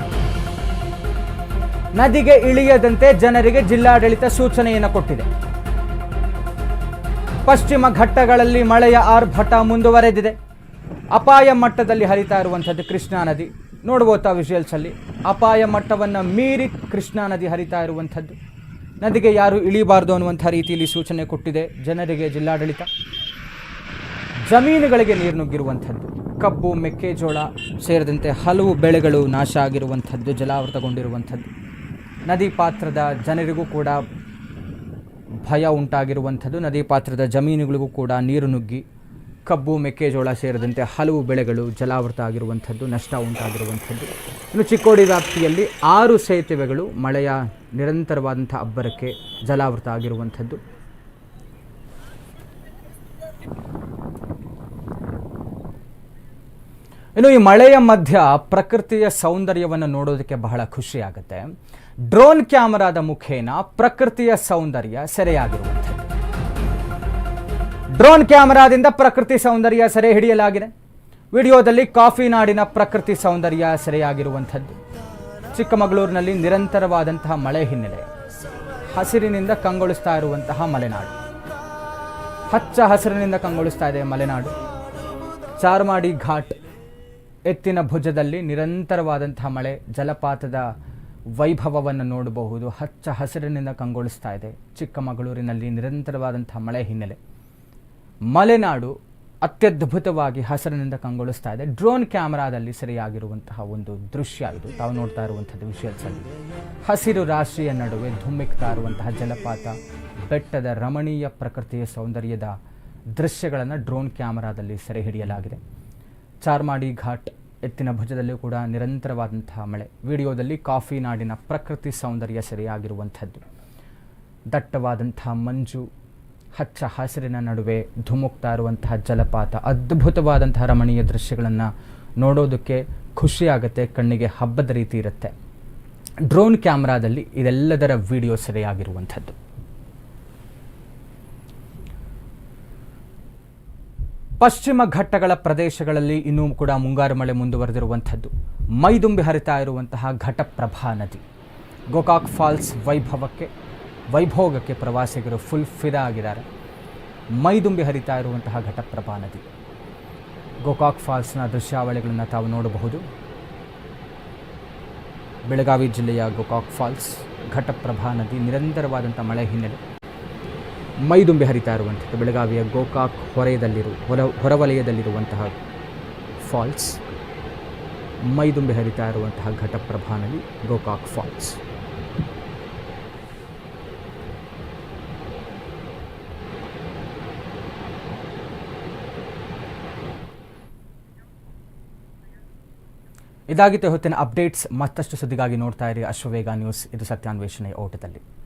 ನದಿಗೆ ಇಳಿಯದಂತೆ ಜನರಿಗೆ ಜಿಲ್ಲಾಡಳಿತ ಸೂಚನೆಯನ್ನು ಕೊಟ್ಟಿದೆ. ಪಶ್ಚಿಮ ಘಟ್ಟಗಳಲ್ಲಿ ಮಳೆಯ ಆರ್ಭಟ ಮುಂದುವರೆದಿದೆ. ಅಪಾಯ ಮಟ್ಟದಲ್ಲಿ ಹರಿತಾ ಇರುವಂಥದ್ದು ಕೃಷ್ಣಾ ನದಿ. ನೋಡ್ಬೋತಾ ಅಲ್ಲಿ ಅಪಾಯ ಮಟ್ಟವನ್ನು ಮೀರಿ ಕೃಷ್ಣಾ ನದಿ ಹರಿತಾ ಇರುವಂಥದ್ದು. ನದಿಗೆ ಯಾರು ಇಳಿಬಾರ್ದು ಅನ್ನುವಂಥ ರೀತಿಯಲ್ಲಿ ಸೂಚನೆ ಕೊಟ್ಟಿದೆ ಜನರಿಗೆ ಜಿಲ್ಲಾಡಳಿತ. ಜಮೀನುಗಳಿಗೆ ನೀರು ನುಗ್ಗಿರುವಂಥದ್ದು. ಕಬ್ಬು, ಮೆಕ್ಕೆಜೋಳ ಸೇರಿದಂತೆ ಹಲವು ಬೆಳೆಗಳು ನಾಶ ಆಗಿರುವಂಥದ್ದು, ಜಲಾವೃತಗೊಂಡಿರುವಂಥದ್ದು. ನದಿ ಪಾತ್ರದ ಜನರಿಗೂ ಕೂಡ ಭಯ ಉಂಟಾಗಿರುವಂಥದ್ದು. ನದಿ ಪಾತ್ರದ ಜಮೀನುಗಳಿಗೂ ಕೂಡ ನೀರು ನುಗ್ಗಿ, ಕಬ್ಬು, ಮೆಕ್ಕೆಜೋಳ ಸೇರಿದಂತೆ ಹಲವು ಬೆಳೆಗಳು ಜಲಾವೃತ ಆಗಿರುವಂಥದ್ದು, ನಷ್ಟ ಉಂಟಾಗಿರುವಂಥದ್ದು. ಇನ್ನು ಚಿಕ್ಕೋಡಿ ವ್ಯಾಪ್ತಿಯಲ್ಲಿ ಆರು ಸೇತುವೆಗಳು ಮಳೆಯ ನಿರಂತರವಾದಂಥ ಅಬ್ಬರಕ್ಕೆ ಜಲಾವೃತ ಆಗಿರುವಂಥದ್ದು. ಇನ್ನು ಈ ಮಳೆಯ ಮಧ್ಯ ಪ್ರಕೃತಿಯ ಸೌಂದರ್ಯವನ್ನು ನೋಡೋದಕ್ಕೆ ಬಹಳ ಖುಷಿ ಆಗುತ್ತೆ ಡ್ರೋನ್ ಕ್ಯಾಮರಾದ ಮುಖೇನ ಪ್ರಕೃತಿಯ ಸೌಂದರ್ಯ ಸೆರೆಯಾಗಿರುವಂಥದ್ದು ಡ್ರೋನ್ ಕ್ಯಾಮರಾದಿಂದ ಪ್ರಕೃತಿ ಸೌಂದರ್ಯ ಸೆರೆ ಹಿಡಿಯಲಾಗಿದೆ. ವಿಡಿಯೋದಲ್ಲಿ ಕಾಫಿ ನಾಡಿನ ಪ್ರಕೃತಿ ಸೌಂದರ್ಯ ಸೆರೆಯಾಗಿರುವಂಥದ್ದು. ಚಿಕ್ಕಮಗಳೂರಿನಲ್ಲಿ ನಿರಂತರವಾದಂತಹ ಮಳೆ ಹಿನ್ನೆಲೆ. ಹಸಿರಿನಿಂದ ಕಂಗೊಳಿಸ್ತಾ ಇರುವಂತಹ ಮಲೆನಾಡು. ಹಚ್ಚ ಹಸಿರಿನಿಂದ ಕಂಗೊಳಿಸ್ತಾ ಇದೆ ಮಲೆನಾಡು. ಚಾರ್ಮಾಡಿ ಘಾಟ್ ಎತ್ತಿನ ಭುಜದಲ್ಲಿ ನಿರಂತರವಾದಂತಹ ಮಳೆ ಜಲಪಾತದ ವೈಭವವನ್ನು ನೋಡಬಹುದು, ಹಚ್ಚ ಹಸಿರಿನಿಂದ ಕಂಗೊಳಿಸ್ತಾ ಇದೆ. ಚಿಕ್ಕಮಗಳೂರಿನಲ್ಲಿ ನಿರಂತರವಾದಂಥ ಮಳೆ ಹಿನ್ನೆಲೆ. ಮಲೆನಾಡು ಅತ್ಯದ್ಭುತವಾಗಿ ಹಸಿರಿನಿಂದ ಕಂಗೊಳಿಸ್ತಾ ಇದೆ. ಡ್ರೋನ್ ಕ್ಯಾಮರಾದಲ್ಲಿ ಸೆರೆಯಾಗಿರುವಂತಹ ಒಂದು ದೃಶ್ಯ ಇದು. ತಾವು ನೋಡ್ತಾ ಇರುವಂಥದ್ದು ವಿಷಯದಲ್ಲಿ ಹಸಿರು ರಾಶಿಯ ನಡುವೆ ಧುಮ್ಮಿಕ್ತಾ ಇರುವಂತಹ ಜಲಪಾತ, ಬೆಟ್ಟದ ರಮಣೀಯ ಪ್ರಕೃತಿಯ ಸೌಂದರ್ಯದ ದೃಶ್ಯಗಳನ್ನು ಡ್ರೋನ್ ಕ್ಯಾಮರಾದಲ್ಲಿ ಸೆರೆ ಹಿಡಿಯಲಾಗಿದೆ. ಚಾರ್ಮಾಡಿ ಘಾಟ್ ಎತ್ತಿನ ಭುಜದಲ್ಲೂ ಕೂಡ ನಿರಂತರವಾದಂತಹ ಮಳೆ. ವಿಡಿಯೋದಲ್ಲಿ ಕಾಫಿ ನಾಡಿನ ಪ್ರಕೃತಿ ಸೌಂದರ್ಯ ಸೆರೆಯಾಗಿರುವಂಥದ್ದು. ದಟ್ಟವಾದಂತಹ ಮಂಜು, ಹಚ್ಚ ಹಸಿರಿನ ನಡುವೆ ಧುಮುಕ್ತಾ ಇರುವಂತಹ ಜಲಪಾತ, ಅದ್ಭುತವಾದಂತಹ ರಮಣೀಯ ದೃಶ್ಯಗಳನ್ನು ನೋಡೋದಕ್ಕೆ ಖುಷಿಯಾಗುತ್ತೆ, ಕಣ್ಣಿಗೆ ಹಬ್ಬದ ರೀತಿ ಇರುತ್ತೆ. ಡ್ರೋನ್ ಕ್ಯಾಮ್ರಾದಲ್ಲಿ ಇದೆಲ್ಲದರ ವಿಡಿಯೋ ಸೆರೆಯಾಗಿರುವಂಥದ್ದು. ಪಶ್ಚಿಮ ಘಟ್ಟಗಳ ಪ್ರದೇಶಗಳಲ್ಲಿ ಇನ್ನೂ ಕೂಡ ಮುಂಗಾರು ಮಳೆ ಮುಂದುವರೆದಿರುವಂಥದ್ದು. ಮೈದುಂಬಿ ಹರಿತಾ ಇರುವಂತಹ ಘಟಪ್ರಭಾ ನದಿ. ಗೋಕಾಕ್ ಫಾಲ್ಸ್ ವೈಭವಕ್ಕೆ, ವೈಭೋಗಕ್ಕೆ ಪ್ರವಾಸಿಗರು ಫುಲ್ ಫಿದಾ ಆಗಿದ್ದಾರೆ. ಮೈದುಂಬಿ ಹರಿತಾ ಇರುವಂತಹ ಘಟಪ್ರಭಾ ನದಿ. ಗೋಕಾಕ್ ಫಾಲ್ಸ್ನ ದೃಶ್ಯಾವಳಿಗಳನ್ನು ತಾವು ನೋಡಬಹುದು. ಬೆಳಗಾವಿ ಜಿಲ್ಲೆಯ ಗೋಕಾಕ್ ಫಾಲ್ಸ್ ಘಟಪ್ರಭಾ ನದಿ ನಿರಂತರವಾದಂಥ ಮಳೆ ಹಿನ್ನೆಲೆ. ಮೈದುಂಬಿ ಹರಿತಾ ಇರುವಂಥದ್ದು. ಬೆಳಗಾವಿಯ ಗೋಕಾಕ್ ಹೊರೆಯದಲ್ಲಿರು, ಹೊರ, ಹೊರವಲಯದಲ್ಲಿರುವಂತಹ ಫಾಲ್ಸ್. ಮೈದುಂಬಿ ಹರಿತಾ ಇರುವಂತಹ ಘಟಪ್ರಭಾ ನದಿ ಗೋಕಾಕ್ ಫಾಲ್ಸ್. ಇದಾಗಿತ್ತು ಹೊತ್ತಿನ ಅಪ್ಡೇಟ್ಸ್. ಮತ್ತಷ್ಟು ಸುದ್ದಿಗಾಗಿ ನೋಡ್ತಾ ಇರಿ. ಅಶ್ವವೇಗ ನ್ಯೂಸ್. ಇದು ಸತ್ಯಾನ್ವೇಷಣೆಯ ಓಟದಲ್ಲಿ.